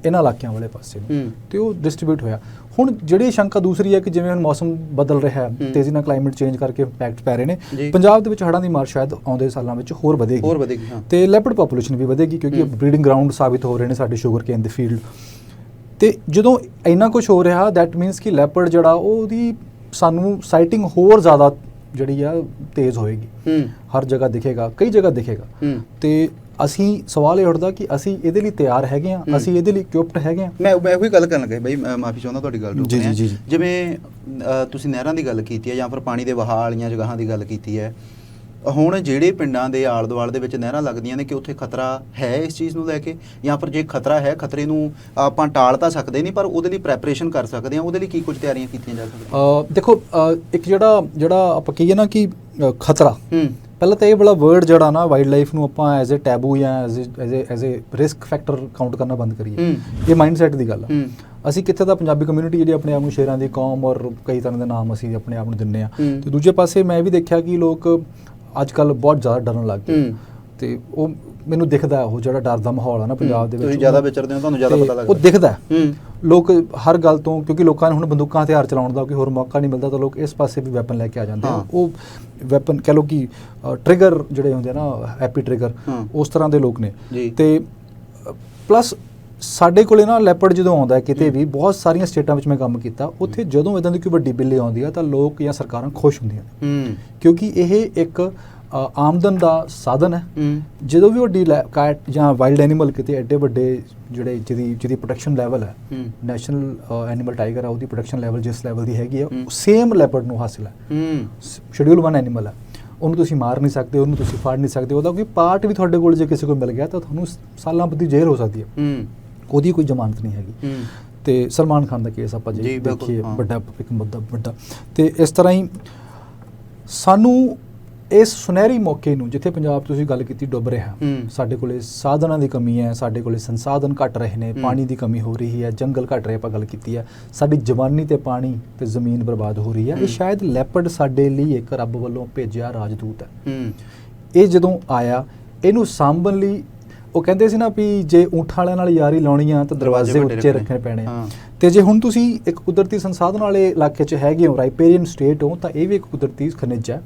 Speaker 1: ਇਹਨਾਂ ਇਲਾਕਿਆਂ ਵਾਲੇ ਪਾਸੇ ਨੂੰ। ਤੇ ਉਹ ਡਿਸਟ੍ਰੀਬਿਊਟ ਹੋਇਆ ਹੁਣ ਜਿਹੜੀ ਸ਼ੰਕਾ ਦੂਸਰੀ ਹੈ ਕਿ ਜਿਵੇਂ ਹੁਣ ਮੌਸਮ ਬਦਲ ਰਿਹਾ ਹੈ। ਤੇਜ਼ੀ ਨਾਲ ਕਲਾਈਮੇਟ ਚੇਂਜ ਕਰਕੇ ਇੰਪੈਕਟ ਪੈ ਰਹੇ ਨੇ। ਪੰਜਾਬ ਦੇ ਵਿੱਚ ਹੜ੍ਹਾਂ ਦੀ ਮਾਰ ਸ਼ਾਇਦ ਆਉਂਦੇ ਸਾਲਾਂ ਵਿੱਚ ਹੋਰ ਵਧੇਗੀ
Speaker 2: ਹੋਰ ਵਧੇਗੀ, ਹਾਂ।
Speaker 1: ਤੇ ਲੈਪਰਡ ਪੋਪੂਲੇਸ਼ਨ ਵੀ ਵਧੇਗੀ ਕਿਉਂਕਿ। ਬਰੀਡਿੰਗ ਗਰਾਊਂਡ ਸਾਬਿਤ ਹੋ ਰਹੇ ਨੇ ਸਾਡੇ ਸ਼ੂਗਰ ਕੇਨ ਦੇ ਫੀਲਡ ਤੇ ਜਦੋਂ ਇੰਨਾ ਕੁਝ ਹੋ ਰਿਹਾ ਦੈਟ ਮੀਨਸ ਕਿ ਲੈਪਰਡ ਜਿਹੜਾ ਉਹਦੀ ਸਾਨੂੰ ਸਾਈਟਿੰਗ ਹੋਰ ਜ਼ਿਆਦਾ ਜਿਹੜੀ ਆ ਤੇਜ਼ ਹੋਏਗੀ ਹਰ ਜਗ੍ਹਾ ਦਿਖੇਗਾ ਕਈ ਜਗ੍ਹਾ ਦਿਖੇਗਾ ਤੇ ਅਸੀਂ ਸਵਾਲ ਇਹ ਉੱਠਦਾ ਕਿ ਅਸੀਂ ਇਹਦੇ ਲਈ ਤਿਆਰ ਹੈਗੇ ਆ। ਅਸੀਂ ਇਹਦੇ ਲਈ ਇਕਵਿਪਡ ਹੈਗੇ ਆ
Speaker 2: ਮੈਂ ਮੈਂ ਉਹੀ ਗੱਲ ਕਰਨ ਲੱਗਾ ਬਈ ਮਾਫੀ ਚਾਹੁੰਦਾ ਤੁਹਾਡੀ ਗੱਲ ਰੋਕ ਰਿਹਾ। ਜਿਵੇਂ ਤੁਸੀਂ ਨਹਿਰਾਂ ਦੀ ਗੱਲ ਕੀਤੀ ਹੈ ਜਾਂ ਫਿਰ ਪਾਣੀ ਦੇ ਵਹਾਅ ਵਾਲੀਆਂ ਜਗ੍ਹਾਵਾਂ ਦੀ ਗੱਲ ਕੀਤੀ ਹੈ ਹੁਣ ਜਿਹੜੇ ਪਿੰਡਾਂ ਦੇ ਆਲ ਦੁਆਲ ਦੇ ਵਿੱਚ ਨਹਿਰਾਂ ਲੱਗਦੀਆਂ ਨੇ ਕਿ ਉੱਥੇ ਖਤਰਾ ਹੈ ਇਸ ਚੀਜ਼ ਨੂੰ ਲੈ ਕੇ? ਜਾਂ ਫਿਰ ਜੇ ਖਤਰਾ ਹੈ ਖਤਰੇ ਨੂੰ ਆਪਾਂ ਟਾਲ ਤਾਂ ਸਕਦੇ ਨਹੀਂ ਪਰ ਉਹਦੇ ਲਈ ਪ੍ਰੈਪਰੇਸ਼ਨ ਕਰ ਸਕਦੇ ਹਾਂ? ਉਹਦੇ ਲਈ ਕੀ ਕੁਝ ਤਿਆਰੀਆਂ ਕੀਤੀਆਂ ਜਾ ਸਕਦੀਆਂ?
Speaker 1: ਦੇਖੋ ਇੱਕ ਜਿਹੜਾ ਜਿਹੜਾ ਆਪਾਂ ਕਹੀਏ ਨਾ ਕਿ ਖਤਰਾ
Speaker 2: ਹੂੰ।
Speaker 1: ਪਹਿਲਾਂ ਤਾਂ ਇਹ ਵਾਲਾ ਵਰਡ ਜਿਹੜਾ ਨਾ ਵਾਈਲਡ ਲਾਈਫ ਨੂੰ ਆਪਾਂ ਐਜ਼ ਅ ਟੈਬੂ ਜਾਂ as as as a risk factor count ਕਰਨਾ ਬੰਦ ਕਰੀਏ। ਇਹ ਮਾਈਂਡਸੈਟ ਦੀ ਗੱਲ ਆ। ਅਸੀਂ ਕਿੱਥੇ ਦਾ ਪੰਜਾਬੀ ਕਮਿਊਨਿਟੀ ਜਿਹੜੀ ਆਪਣੇ ਆਪ ਨੂੰ ਸ਼ੇਰਾਂ ਦੀ ਕੌਮ ਔਰ ਕਈ ਤਰ੍ਹਾਂ ਦੇ ਨਾਮ ਅਸੀਂ ਆਪਣੇ ਆਪ ਨੂੰ ਦਿੰਨੇ ਆ। ਤੇ ਦੂਜੇ ਪਾਸੇ ਮੈਂ ਇਹ ਵੀ ਦੇਖਿਆ ਕਿ ਲੋਕ ਅੱਜ ਕੱਲ ਬਹੁਤ ਜ਼ਿਆਦਾ ਡਰਨ ਲੱਗ ਗਏ। ਤੇ ਉਹ ਮੈਨੂੰ ਦਿਖਦਾ ਉਹ ਜਿਹੜਾ ਡਰ ਦਾ ਮਾਹੌਲ ਆ ਨਾ ਪੰਜਾਬ ਦੇ ਵਿੱਚ
Speaker 2: ਤੁਸੀਂ ਜ਼ਿਆਦਾ ਵਿਚਰਦੇ ਹੋ, ਤੁਹਾਨੂੰ ਜ਼ਿਆਦਾ ਪਤਾ ਲੱਗਦਾ।
Speaker 1: ਉਹ ਦਿਖਦਾ ਲੋਕ ਹਰ ਗੱਲ ਤੋਂ ਕਿਉਂਕਿ ਲੋਕਾਂ ਨੂੰ ਹੁਣ ਬੰਦੂਕਾਂ ਹਥਿਆਰ ਚਲਾਉਣ ਦਾ ਕੋਈ ਹੋਰ ਮੌਕਾ ਨਹੀਂ ਮਿਲਦਾ ਤਾਂ ਲੋਕ ਇਸ ਪਾਸੇ ਵੀ ਵੈਪਨ ਲੈ ਕੇ ਆ ਜਾਂਦੇ ਆ। ਉਹ ਵੈਪਨ ਕਹ ਲਓ ਕਿ ਟ੍ਰਿਗਰ ਜਿਹੜੇ ਹੁੰਦੇ ਆ ਨਾ ਹੈਪੀ ਟ੍ਰਿਗਰ। ਉਸ ਤਰ੍ਹਾਂ ਦੇ ਲੋਕ ਨੇ। ਤੇ ਪਲੱਸ ਸਾਡੇ ਕੋਲੇ ਨਾ ਲੈਪਰਡ ਜਦੋਂ ਆਉਂਦਾ ਕਿਤੇ ਵੀ ਬਹੁਤ ਸਾਰੀਆਂ ਸਟੇਟਾਂ ਵਿੱਚ ਮੈਂ ਕੰਮ ਕੀਤਾ ਉੱਥੇ ਜਦੋਂ ਇਦਾਂ ਦੀ ਕੋਈ ਵੱਡੀ ਬਿੱਲੀ ਆਉਂਦੀ ਆ ਤਾਂ ਲੋਕ ਜਾਂ ਸਰਕਾਰਾਂ ਖੁਸ਼ ਹੁੰਦੀਆਂ ਨੇ। ਕਿਉਂਕਿ ਇਹ ਇੱਕ ਆਮਦਨ ਦਾ ਸਾਧਨ ਹੈ। ਜਦੋਂ ਵੀ ਵੱਡੀ ਕੈਟ ਜਾਂ ਵਾਈਲਡ ਐਨੀਮਲ ਕਿਤੇ ਐਡੇ ਵੱਡੇ ਜਿਹੜੇ ਜਿਹਦੀ ਜਿਹਦੀ ਪ੍ਰੋਟੈਕਸ਼ਨ ਲੈਵਲ ਹੈ। ਨੈਸ਼ਨਲ ਐਨੀਮਲ ਟਾਈਗਰ ਹੈ ਉਹਦੀ ਪ੍ਰੋਟੈਕਸ਼ਨ ਲੈਵਲ ਜਿਸ ਲੈਵਲ ਦੀ ਹੈਗੀ ਹੈ।
Speaker 2: ਹੂੰ।
Speaker 1: ਸੇਮ ਲੈਪਰਡ ਨੂੰ ਹਾਸਿਲ ਹੈ। ਸ਼ਡਿਊਲ 1 ਐਨੀਮਲ ਹੈ। ਉਹਨੂੰ ਤੁਸੀਂ ਮਾਰ ਨਹੀਂ ਸਕਦੇ ਉਹਨੂੰ ਤੁਸੀਂ ਫੜ ਨਹੀਂ ਸਕਦੇ ਉਹਦਾ ਕੋਈ ਪਾਰਟ ਵੀ ਤੁਹਾਡੇ ਕੋਲ ਜੇ ਕਿਸੇ ਕੋਲ ਮਿਲ ਗਿਆ ਤਾਂ ਤੁਹਾਨੂੰ ਸਾਲਾਂ ਬੱਧੀ ਜੇਲ੍ਹ ਹੋ ਸਕਦੀ ਹੈ। ਉਹਦੀ ਕੋਈ ਜ਼ਮਾਨਤ ਨਹੀਂ ਹੈਗੀ। ਤੇ ਸਲਮਾਨ ਖਾਨ ਦਾ ਕੇਸ ਆਪਾਂ
Speaker 2: ਜੀ,
Speaker 1: ਦੇਖੀਏ। ਵੱਡਾ ਇੱਕ ਮੁੱਦਾ ਵੱਡਾ। ਤੇ ਇਸ ਤਰ੍ਹਾਂ ਹੀ ਸਾਨੂੰ ਇਸ ਸੁਨਹਿਰੀ ਮੌਕੇ ਨੂੰ ਜਿੱਥੇ ਪੰਜਾਬ ਤੁਸੀਂ ਗੱਲ ਕੀਤੀ ਡੁੱਬ ਰਿਹਾ। ਸਾਡੇ ਕੋਲੇ ਸਾਧਨਾਂ ਦੀ ਕਮੀ ਹੈ ਸਾਡੇ ਕੋਲੇ ਸੰਸਾਧਨ ਘਟ ਰਹੇ ਨੇ। ਪਾਣੀ ਦੀ ਕਮੀ ਹੋ ਰਹੀ ਹੈ ਜੰਗਲ ਘਟ ਰਹੇ ਆਪਾਂ ਗੱਲ ਕੀਤੀ ਹੈ ਸਾਡੀ ਜਵਾਨੀ ਤੇ ਪਾਣੀ ਤੇ ਜ਼ਮੀਨ ਬਰਬਾਦ ਹੋ ਰਹੀ ਹੈ। ਇਹ ਸ਼ਾਇਦ ਲੈਪਰਡ ਸਾਡੇ ਲਈ ਇੱਕ ਰੱਬ ਵੱਲੋਂ ਭੇਜਿਆ ਰਾਜਦੂਤ ਹੂੰ ਇਹ ਜਦੋਂ ਆਇਆ ਇਹਨੂੰ ਸਾਂਭਣ ਲਈ ਉਹ ਕਹਿੰਦੇ ਸੀ ਨਾ ਵੀ ਜੇ ਊਂਠ ਵਾਲਿਆਂ ਨਾਲ ਯਾਰੀ ਲਾਉਣੀ ਆ ਤਾਂ
Speaker 2: ਦਰਵਾਜ਼ੇ
Speaker 1: ਉੱਚੇ
Speaker 2: ਰੱਖਣੇ।
Speaker 1: ਪੈਣੇ ਆ। ਤੇ ਜੇ ਹੁਣ ਤੁਸੀਂ ਇੱਕ ਕੁਦਰਤੀ ਸੰਸਾਧਨ ਵਾਲੇ ਇਲਾਕੇ 'ਚ ਹੈਗੇ ਹੋ ਰਾਈਪੇਰੀਅਨ ਸਟੇਟ ਹੋ ਤਾਂ ਇਹ ਵੀ ਇੱਕ ਕੁਦਰਤੀ ਖਣਿਜ ਹੈ।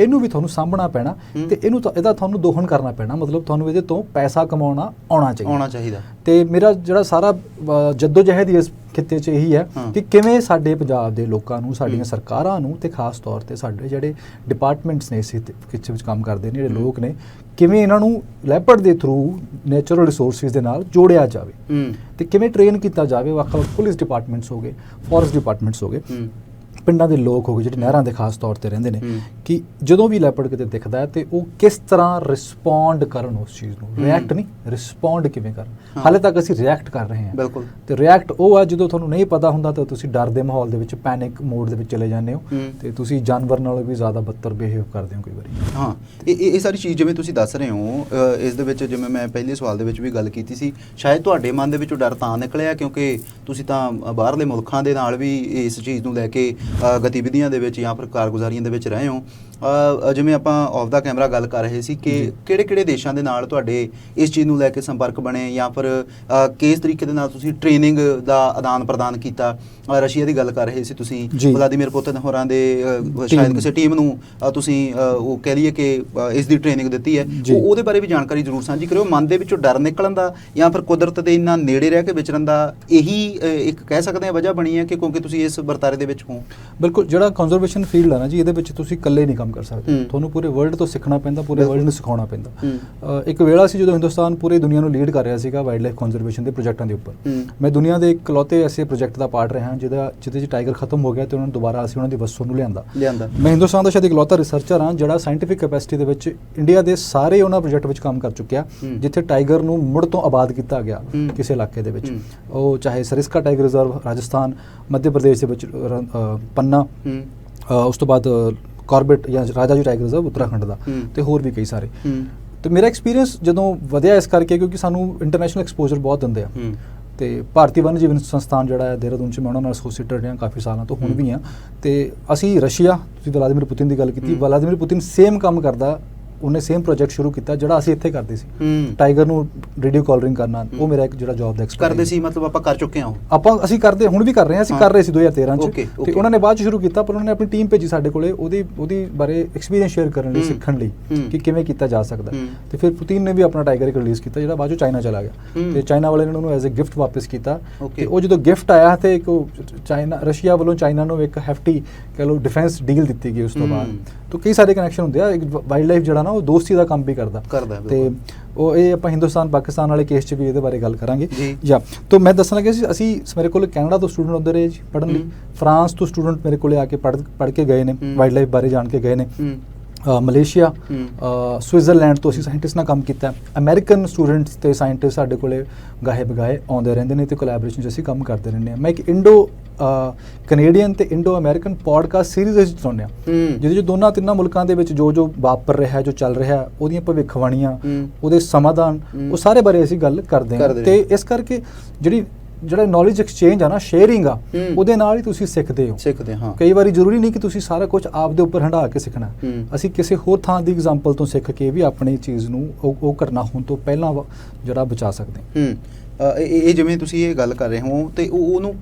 Speaker 1: ਇਹਨੂੰ ਵੀ ਤੁਹਾਨੂੰ ਸਾਂਭਣਾ ਪੈਣਾ। ਤੇ ਇਹਨੂੰ ਤਾਂ ਇਹਦਾ ਤੁਹਾਨੂੰ ਦੋਹਨ ਕਰਨਾ ਪੈਣਾ ਮਤਲਬ ਤੁਹਾਨੂੰ ਇਹਦੇ ਤੋਂ ਪੈਸਾ ਕਮਾਉਣਾ ਆਉਣਾ ਚਾਹੀਦਾ
Speaker 2: ਆਉਣਾ ਚਾਹੀਦਾ
Speaker 1: ਤੇ ਮੇਰਾ ਜਿਹੜਾ ਸਾਰਾ ਅ, ਜਹਿਦ ਇਸ ਖਿੱਤੇ 'ਚ ਇਹੀ ਹੈ। ਕਿ ਕਿਵੇਂ ਸਾਡੇ ਪੰਜਾਬ ਦੇ ਲੋਕਾਂ ਨੂੰ ਸਾਡੀਆਂ। ਸਰਕਾਰਾਂ ਨੂੰ ਤੇ ਖਾਸ ਤੌਰ ਤੇ ਸਾਡੇ ਜਿਹੜੇ ਡਿਪਾਰਟਮੈਂਟਸ ਨੇ ਇਸ ਖਿੱਤੇ ਵਿੱਚ ਕੰਮ ਕਰਦੇ ਨੇ ਜਿਹੜੇ। ਲੋਕ ਨੇ ਕਿਵੇਂ ਇਹਨਾਂ ਨੂੰ ਲੈਪਰਡ ਦੇ ਥਰੂ ਨੇਚਰਲ ਰਿਸੋਰਸਿਸ ਦੇ ਨਾਲ ਜੋੜਿਆ ਜਾਵੇ ਤੇ ਕਿਵੇਂ ਟ੍ਰੇਨ ਕੀਤਾ ਜਾਵੇ ਵੱਖ-ਵੱਖ ਪੁਲਿਸ ਡਿਪਾਰਟਮੈਂਟਸ ਹੋਗੇ ਫੋਰੈਸਟ ਡਿਪਾਰਟਮੈਂਟਸ ਹੋਗੇ ਪਿੰਡਾਂ ਦੇ ਲੋਕ ਹੋਗੇ ਜਿਹੜੇ ਨਹਿਰਾਂ ਦੇ ਖਾਸ ਤੌਰ ਤੇ ਰਹਿੰਦੇ ਨੇ। ਕਿ ਜਦੋਂ ਵੀ ਲੈਪਰਡ ਕਿਤੇ ਦਿਖਦਾ ਹੈ ਤੇ ਉਹ ਕਿਸ ਤਰ੍ਹਾਂ ਰਿਸਪੌਂਡ ਕਰਨ ਉਸ ਚੀਜ਼ ਨੂੰ। ਰਿਐਕਟ ਨਹੀਂ ਰਿਸਪੌਂਡ ਕਿਵੇਂ ਕਰਨ। ਹਾਲੇ ਤੱਕ ਅਸੀਂ ਰਿਐਕਟ ਕਰ ਰਹੇ ਹਾਂ।
Speaker 2: ਬਿਲਕੁਲ।
Speaker 1: ਤੇ ਰਿਐਕਟ ਉਹ ਆ ਜਦੋਂ ਤੁਹਾਨੂੰ ਨਹੀਂ ਪਤਾ ਹੁੰਦਾ ਤਾਂ ਤੁਸੀਂ ਡਰ ਦੇ ਮਾਹੌਲ ਦੇ ਵਿੱਚ ਪੈਨਿਕ ਮੋਡ ਦੇ ਵਿੱਚ ਚਲੇ ਜਾਂਦੇ ਹੋ। ਤੇ ਤੁਸੀਂ ਜਾਨਵਰ ਨਾਲੋਂ ਵੀ ਜ਼ਿਆਦਾ ਬੱਤਰ ਬਿਹੇਵ ਕਰਦੇ ਹੋ ਕਈ ਵਾਰੀ।
Speaker 2: ਹਾਂ ਇਹ ਇਹ ਸਾਰੀ ਚੀਜ਼ ਜਿਵੇਂ ਤੁਸੀਂ ਦੱਸ ਰਹੇ ਹੋ ਇਸ ਦੇ ਵਿੱਚ ਜਿਵੇਂ ਮੈਂ ਪਹਿਲੇ ਸਵਾਲ ਦੇ ਵਿੱਚ ਵੀ ਗੱਲ ਕੀਤੀ ਸੀ ਸ਼ਾਇਦ ਤੁਹਾਡੇ ਮਨ ਦੇ ਵਿੱਚੋਂ ਡਰ ਤਾਂ ਨਿਕਲਿਆ ਕਿਉਂਕਿ ਤੁਸੀਂ ਤਾਂ ਬਾਹਰਲੇ ਮੁਲਕਾਂ ਦੇ ਨਾਲ ਵੀ ਇਸ ਚੀਜ਼ ਨੂੰ ਲੈ ਕੇ ਗਤੀਵਿਧੀਆਂ ਦੇ ਵਿੱਚ ਜਾਂ ਫਿਰ ਕਾਰਗੁਜ਼ਾਰੀਆਂ ਦੇ ਵਿੱਚ ਰਹੇ ਹੋ। ਜਿਵੇਂ ਆਪਾਂ ਆਫ ਦਾ ਕੈਮਰਾ ਗੱਲ ਕਰ ਰਹੇ ਸੀ ਕਿ। ਕਿਹੜੇ-ਕਿਹੜੇ ਦੇਸ਼ਾਂ ਦੇ ਨਾਲ ਤੁਹਾਡੇ ਇਸ ਚੀਜ਼ ਨੂੰ ਲੈ ਕੇ ਸੰਪਰਕ ਬਣੇ ਜਾਂ ਫਿਰ ਅ, ਕਿਸ ਤਰੀਕੇ ਦੇ ਨਾਲ ਤੁਸੀਂ ਟ੍ਰੇਨਿੰਗ ਦਾ ਆਦਾਨ ਪ੍ਰਦਾਨ ਕੀਤਾ? ਰਸ਼ੀਆ ਦੀ ਗੱਲ ਕਰ ਰਹੇ ਸੀ ਤੁਸੀਂ। ਵਲਾਦੀਮੀਰ ਪੁਤਿਨ ਹੋਰਾਂ ਦੇ ਸ਼ਾਇਦ ਕਿਸੇ ਟੀਮ ਨੂੰ ਤੁਸੀਂ ਉਹ ਕਹਿ ਲਈਏ ਕਿ ਇਸ ਦੀ ਟ੍ਰੇਨਿੰਗ ਦਿੱਤੀ ਹੈ। ਉਹ- ਉਹਦੇ ਬਾਰੇ ਵੀ ਜਾਣਕਾਰੀ ਜ਼ਰੂਰ ਸਾਂਝੀ ਕਰਿਓ। ਮਨ ਦੇ ਵਿੱਚੋਂ ਡਰ ਨਿਕਲਣ ਦਾ ਜਾਂ ਫਿਰ ਕੁਦਰਤ ਦੇ ਇੰਨਾ ਨੇੜੇ ਰਹਿ ਕੇ ਵਿਚਰਨ ਦਾ ਇਹੀ ਇੱਕ ਕਹਿ ਸਕਦੇ ਹਾਂ ਵਜ੍ਹਾ ਬਣੀ ਹੈ ਕਿ ਕਿਉਂਕਿ ਤੁਸੀਂ ਇਸ ਵਰਤਾਰੇ ਦੇ ਵਿੱਚ ਹੋ?
Speaker 1: ਬਿਲਕੁਲ ਜਿਹੜਾ ਕੰਜ਼ਰਵੇਸ਼ਨ ਫੀਲਡ ਹੈ ਨਾ ਜੀ ਇਹਦੇ ਵਿੱਚ ਤੁਸੀਂ ਇਕੱਲੇ ਨਹੀਂ ਕੰਮ ਕਰ ਸਕਦੇ। ਤੁਹਾਨੂੰ ਪੂਰੇ ਵਰਲਡ ਤੋਂ ਸਿੱਖਣਾ ਪੈਂਦਾ ਪੂਰੇ। ਵਰਲਡ ਨੂੰ ਸਿਖਾਉਣਾ ਪੈਂਦਾ। ਇੱਕ ਵੇਲਾ ਸੀ ਜਦੋਂ ਹਿੰਦੁਸਤਾਨ ਪੂਰੀ ਦੁਨੀਆ ਨੂੰ ਲੀਡ ਕਰ ਰਿਹਾ ਸੀਗਾ ਵਾਈਲਡ ਲਾਈਫ ਕੰਜ਼ਰਵੇਸ਼ਨ ਦੇ ਪ੍ਰੋਜੈਕਟਾਂ ਦੇ ਉੱਪਰ ਮੈਂ ਦੁਨੀਆ ਦੇ ਇਕਲੌਤੇ ਐਸੇ ਪ੍ਰੋਜੈਕਟ ਦਾ ਪਾਰਟ ਰਿਹਾ ਜਿਹਦਾ ਜਿਹਦੇ 'ਚ ਟਾਈਗਰ ਖਤਮ ਹੋ ਗਿਆ ਤੇ ਉਹਨਾਂ ਨੂੰ ਦੁਬਾਰਾ ਅਸੀਂ ਉਹਨਾਂ ਦੀ ਵਸੋਂ ਨੂੰ ਲਿਆਂਦਾ
Speaker 2: ਲਿਆਂਦਾ
Speaker 1: ਮੈਂ ਹਿੰਦੁਸਤਾਨ ਦਾ ਸ਼ਾਇਦ ਇਕਲੌਤਾ ਰਿਸਰਚਰ ਹਾਂ ਜਿਹੜਾ ਸਾਇੰਟੀਫਿਕ ਕੈਪੈਸਿਟੀ ਦੇ ਵਿੱਚ ਇੰਡੀਆ ਦੇ ਸਾਰੇ ਉਹਨਾਂ ਪ੍ਰੋਜੈਕਟ ਵਿੱਚ ਕੰਮ ਕਰ ਚੁੱਕਿਆ। ਜਿੱਥੇ ਟਾਈਗਰ ਨੂੰ ਮੁੜ ਤੋਂ ਆਬਾਦ ਕੀਤਾ ਗਿਆ। ਕਿਸੇ ਇਲਾਕੇ ਦੇ ਵਿੱਚ। ਉਹ ਚਾਹੇ ਸਰਿਸਕਾ ਟਾਈਗਰ ਰਿਜ਼ਰਵ ਰਾਜਸਥਾਨ ਮੱਧ ਪ੍ਰਦੇਸ਼ ਦੇ ਵਿੱਚ ਪੰਨਾ ਉਸ ਤੋਂ ਬਾਅਦ ਕਾਰਬੇਟ ਜਾਂ ਰਾਜਾ ਜੀ ਟਾਈਗਰ ਰਿਜ਼ਰਵ ਉੱਤਰਾਖੰਡ ਦਾ। ਤੇ ਹੋਰ ਵੀ ਕਈ ਸਾਰੇ ਤੇ ਮੇਰਾ ਐਕਸਪੀਰੀਅੰਸ ਜਦੋਂ ਵਧਿਆ ਇਸ ਕਰਕੇ ਕਿਉਂਕਿ ਸਾਨੂੰ ਇੰਟਰਨੈਸ਼ਨਲ ਐਕਸਪੋਜ਼ਰ ਬਹੁਤ ਦਿੰਦੇ ਆ ਤੇ ਭਾਰਤੀ ਵਨ ਜੀਵਨ ਸੰਸਥਾਨ ਜਿਹੜਾ ਹੈ ਦੇਹਰਾਦੂਨ ਚ ਮੈਂ ਉਹਨਾਂ ਨਾਲ ਐਸੋਸੀਏਟਡ ਰਿਹਾ ਕਾਫੀ ਸਾਲਾਂ ਤੋਂ ਹੁਣ। ਵੀ ਆ ਤੇ ਅਸੀਂ ਰਸ਼ੀਆ ਤੁਸੀਂ ਵਲਾਦੀਮੀਰ ਪੁਤਿਨ ਦੀ ਗੱਲ ਕੀਤੀ। ਵਲਾਦੀਮੀਰ ਪੁਤਿਨ ਸੇਮ ਕੰਮ ਕਰਦਾ ਉਹਨੇ ਸੇਮ ਪ੍ਰੋਜੈਕਟ ਸ਼ੁਰੂ ਕੀਤਾ ਜਿਹੜਾ ਅਸੀਂ ਇੱਥੇ ਕਰਦੇ ਸੀ ਟਾਈਗਰ ਨੂੰ ਰੇਡੀਓ ਕਾਲਰਿੰਗ ਕਰਨਾ। ਉਹ ਮੇਰਾ ਇੱਕ ਜਿਹੜਾ ਜੌਬ ਦਾ experience
Speaker 2: ਕਰਦੇ ਸੀ ਮਤਲਬ ਆਪਾਂ ਕਰ ਚੁੱਕੇ ਹਾਂ
Speaker 1: ਆਪਾਂ ਅਸੀਂ ਕਰਦੇ ਹੁਣ ਵੀ ਕਰ ਰਹੇ ਹਾਂ ਅਸੀਂ। ਕਰ ਰਹੇ ਸੀ 2013 ਚ ਤੇ. ਉਹਨਾਂ ਨੇ ਬਾਅਦ ਚ ਸ਼ੁਰੂ ਕੀਤਾ ਪਰ ਉਹਨਾਂ ਨੇ ਆਪਣੀ ਟੀਮ ਭੇਜੀ ਸਾਡੇ ਕੋਲੇ ਉਹਦੀ ਉਹਦੀ ਬਾਰੇ ਐਕਸਪੀਰੀਅੰਸ ਸ਼ੇਅਰ ਕਰਨ ਲਈ। ਸਿੱਖਣ ਲਈ। ਕਿ ਕਿਵੇਂ ਕੀਤਾ ਜਾ ਸਕਦਾ। ਤੇ ਫਿਰ ਪੁਤਿਨ ਨੇ ਵੀ ਆਪਣਾ ਟਾਈਗਰ ਇੱਕ ਰਿਲੀਜ਼ ਕੀਤਾ ਜਿਹੜਾ ਬਾਅਦ ਚ ਚਾਈਨਾ ਚਲਾ ਗਿਆ। ਤੇ ਚਾਈਨਾ ਵਾਲੇ ਨੇ ਉਹਨੂੰ ਐਜ਼ ਅ ਗਿਫਟ ਵਾਪਸ ਕੀਤਾ. ਤੇ ਉਹ ਜਦੋਂ ਗਿਫਟ ਆਇਆ ਤੇ ਇੱਕ ਚਾਈਨਾ ਰਸ਼ੀਆ ਵੱਲੋਂ ਚਾਈਨਾ ਨੂੰ ਇੱਕ ਹੈਫਟੀ ਕਹ ਲਓ ਡਿਫੈਂਸ ਡੀਲ ਦਿੱਤੀ ਗਈ ਉਸ ਤੋਂ ਬਾਅਦ। ਤਾਂ ਕਈ ਸਾਰੇ ਕਨੈਕਸ਼ਨ ਹੁੰਦੇ ਆ ਇੱਕ ਵਾਈਲਡ ਲਾਈਫ ਜਿਹੜਾ ਨਾ ਉਹ ਦੋਸਤੀ ਦਾ ਕੰਮ ਵੀ ਕਰਦਾ ਤੇ। ਉਹ ਇਹ ਆਪਾਂ ਹਿੰਦੁਸਤਾਨ ਪਾਕਿਸਤਾਨ ਵਾਲੇ ਕੇਸ 'ਚ ਵੀ ਇਹਦੇ ਬਾਰੇ ਗੱਲ ਕਰਾਂਗੇ
Speaker 2: ਜੀ।
Speaker 1: ਤਾਂ ਮੈਂ ਦੱਸਣਾ ਕਿ ਅਸੀਂ- ਅਸੀਂ ਮੇਰੇ ਕੋਲ ਕੈਨੇਡਾ ਤੋਂ ਸਟੂਡੈਂਟ ਆਉਂਦੇ ਰਹੇ ਜੀ ਪੜ੍ਹਨ ਲਈ। ਫਰਾਂਸ ਤੋਂ ਸਟੂਡੈਂਟ ਮੇਰੇ ਕੋਲੇ ਆ ਕੇ ਪੜ੍ਹ ਪੜ੍ਹ ਕੇ ਗਏ ਨੇ। ਵਾਈਲਡ ਲਾਈਫ ਬਾਰੇ ਜਾਣ ਕੇ ਗਏ ਨੇ ਮਲੇਸ਼ੀਆ ਸਵਿਟਜ਼ਰਲੈਂਡ ਤੋਂ ਅਸੀਂ ਸਾਇੰਟਿਸਟ ਨਾਲ ਕੰਮ ਕੀਤਾ ਅਮਰੀਕਨ ਸਟੂਡੈਂਟਸ ਤੇ ਸਾਇੰਟਿਸਟ ਸਾਡੇ ਕੋਲੇ ਗਾਹੇ ਬਗਾਏ ਆਉਂਦੇ ਰਹਿੰਦੇ ਨੇ ਤੇ ਕੋਲੈਬੋਰੇਸ਼ਨ 'ਚ ਅਸੀਂ ਕੰਮ ਕਰਦੇ ਰਹਿੰਦੇ ਹਾਂ ਮੈਂ ਇੱਕ ਇੰਡੋ ਕੈਨੇਡੀਅਨ ਤੇ ਇੰਡੋ ਅਮਰੀਕਨ ਪੋਡਕਾਸਟ ਸੀਰੀਜ਼ ਵਿੱਚ ਹਾਂ
Speaker 2: ਹੂੰ
Speaker 1: ਜਿਹਦੇ 'ਚ ਦੋਨਾਂ ਤਿੰਨਾਂ ਮੁਲਕਾਂ ਦੇ ਵਿੱਚ ਜੋ ਜੋ ਵਾਪਰ ਰਿਹਾ ਜੋ ਚੱਲ ਰਿਹਾ ਉਹਦੀਆਂ ਭਵਿੱਖਬਾਣੀਆਂ। ਉਹਦੇ ਸਮਾਧਾਨ। ਉਹ ਸਾਰੇ ਬਾਰੇ ਅਸੀਂ ਗੱਲ ਕਰਦੇ ਹਾਂ ਤੇ। ਇਸ ਕਰਕੇ ਜਿਹੜੀ ਜਿਹੜਾ ਨੌਲੇਜ ਐਕਸਚੇਂਜ ਆ ਨਾ ਸ਼ੇਅਰਿੰਗ ਆ। ਉਹਦੇ ਨਾਲ ਹੀ ਤੁਸੀਂ ਸਿੱਖਦੇ ਹੋ
Speaker 2: ਸਿੱਖਦੇ ਹਾਂ
Speaker 1: ਕਈ ਵਾਰੀ ਜ਼ਰੂਰੀ ਨਹੀਂ ਕਿ ਤੁਸੀਂ ਸਾਰਾ ਕੁਝ ਆਪ ਦੇ ਉੱਪਰ ਹੰਢਾ ਕੇ ਸਿੱਖਣਾ। ਅਸੀਂ ਕਿਸੇ ਹੋਰ ਥਾਂ ਦੀ ਐਗਜ਼ਾਮਪਲ ਤੋਂ ਸਿੱਖ ਕੇ ਵੀ ਆਪਣੀ ਚੀਜ਼ ਨੂੰ ਉਹ ਘਟਨਾ ਹੋਣ ਤੋਂ ਪਹਿਲਾਂ ਜਿਹੜਾ ਬਚਾ ਸਕਦੇ ਹਾਂ
Speaker 2: ਇਹ ਜਿਵੇਂ ਤੁਸੀਂ ਇਹ ਗੱਲ ਕਰ ਰਹੇ ਹੋ ਤੇ ਉਹ ਉਹਨੂੰ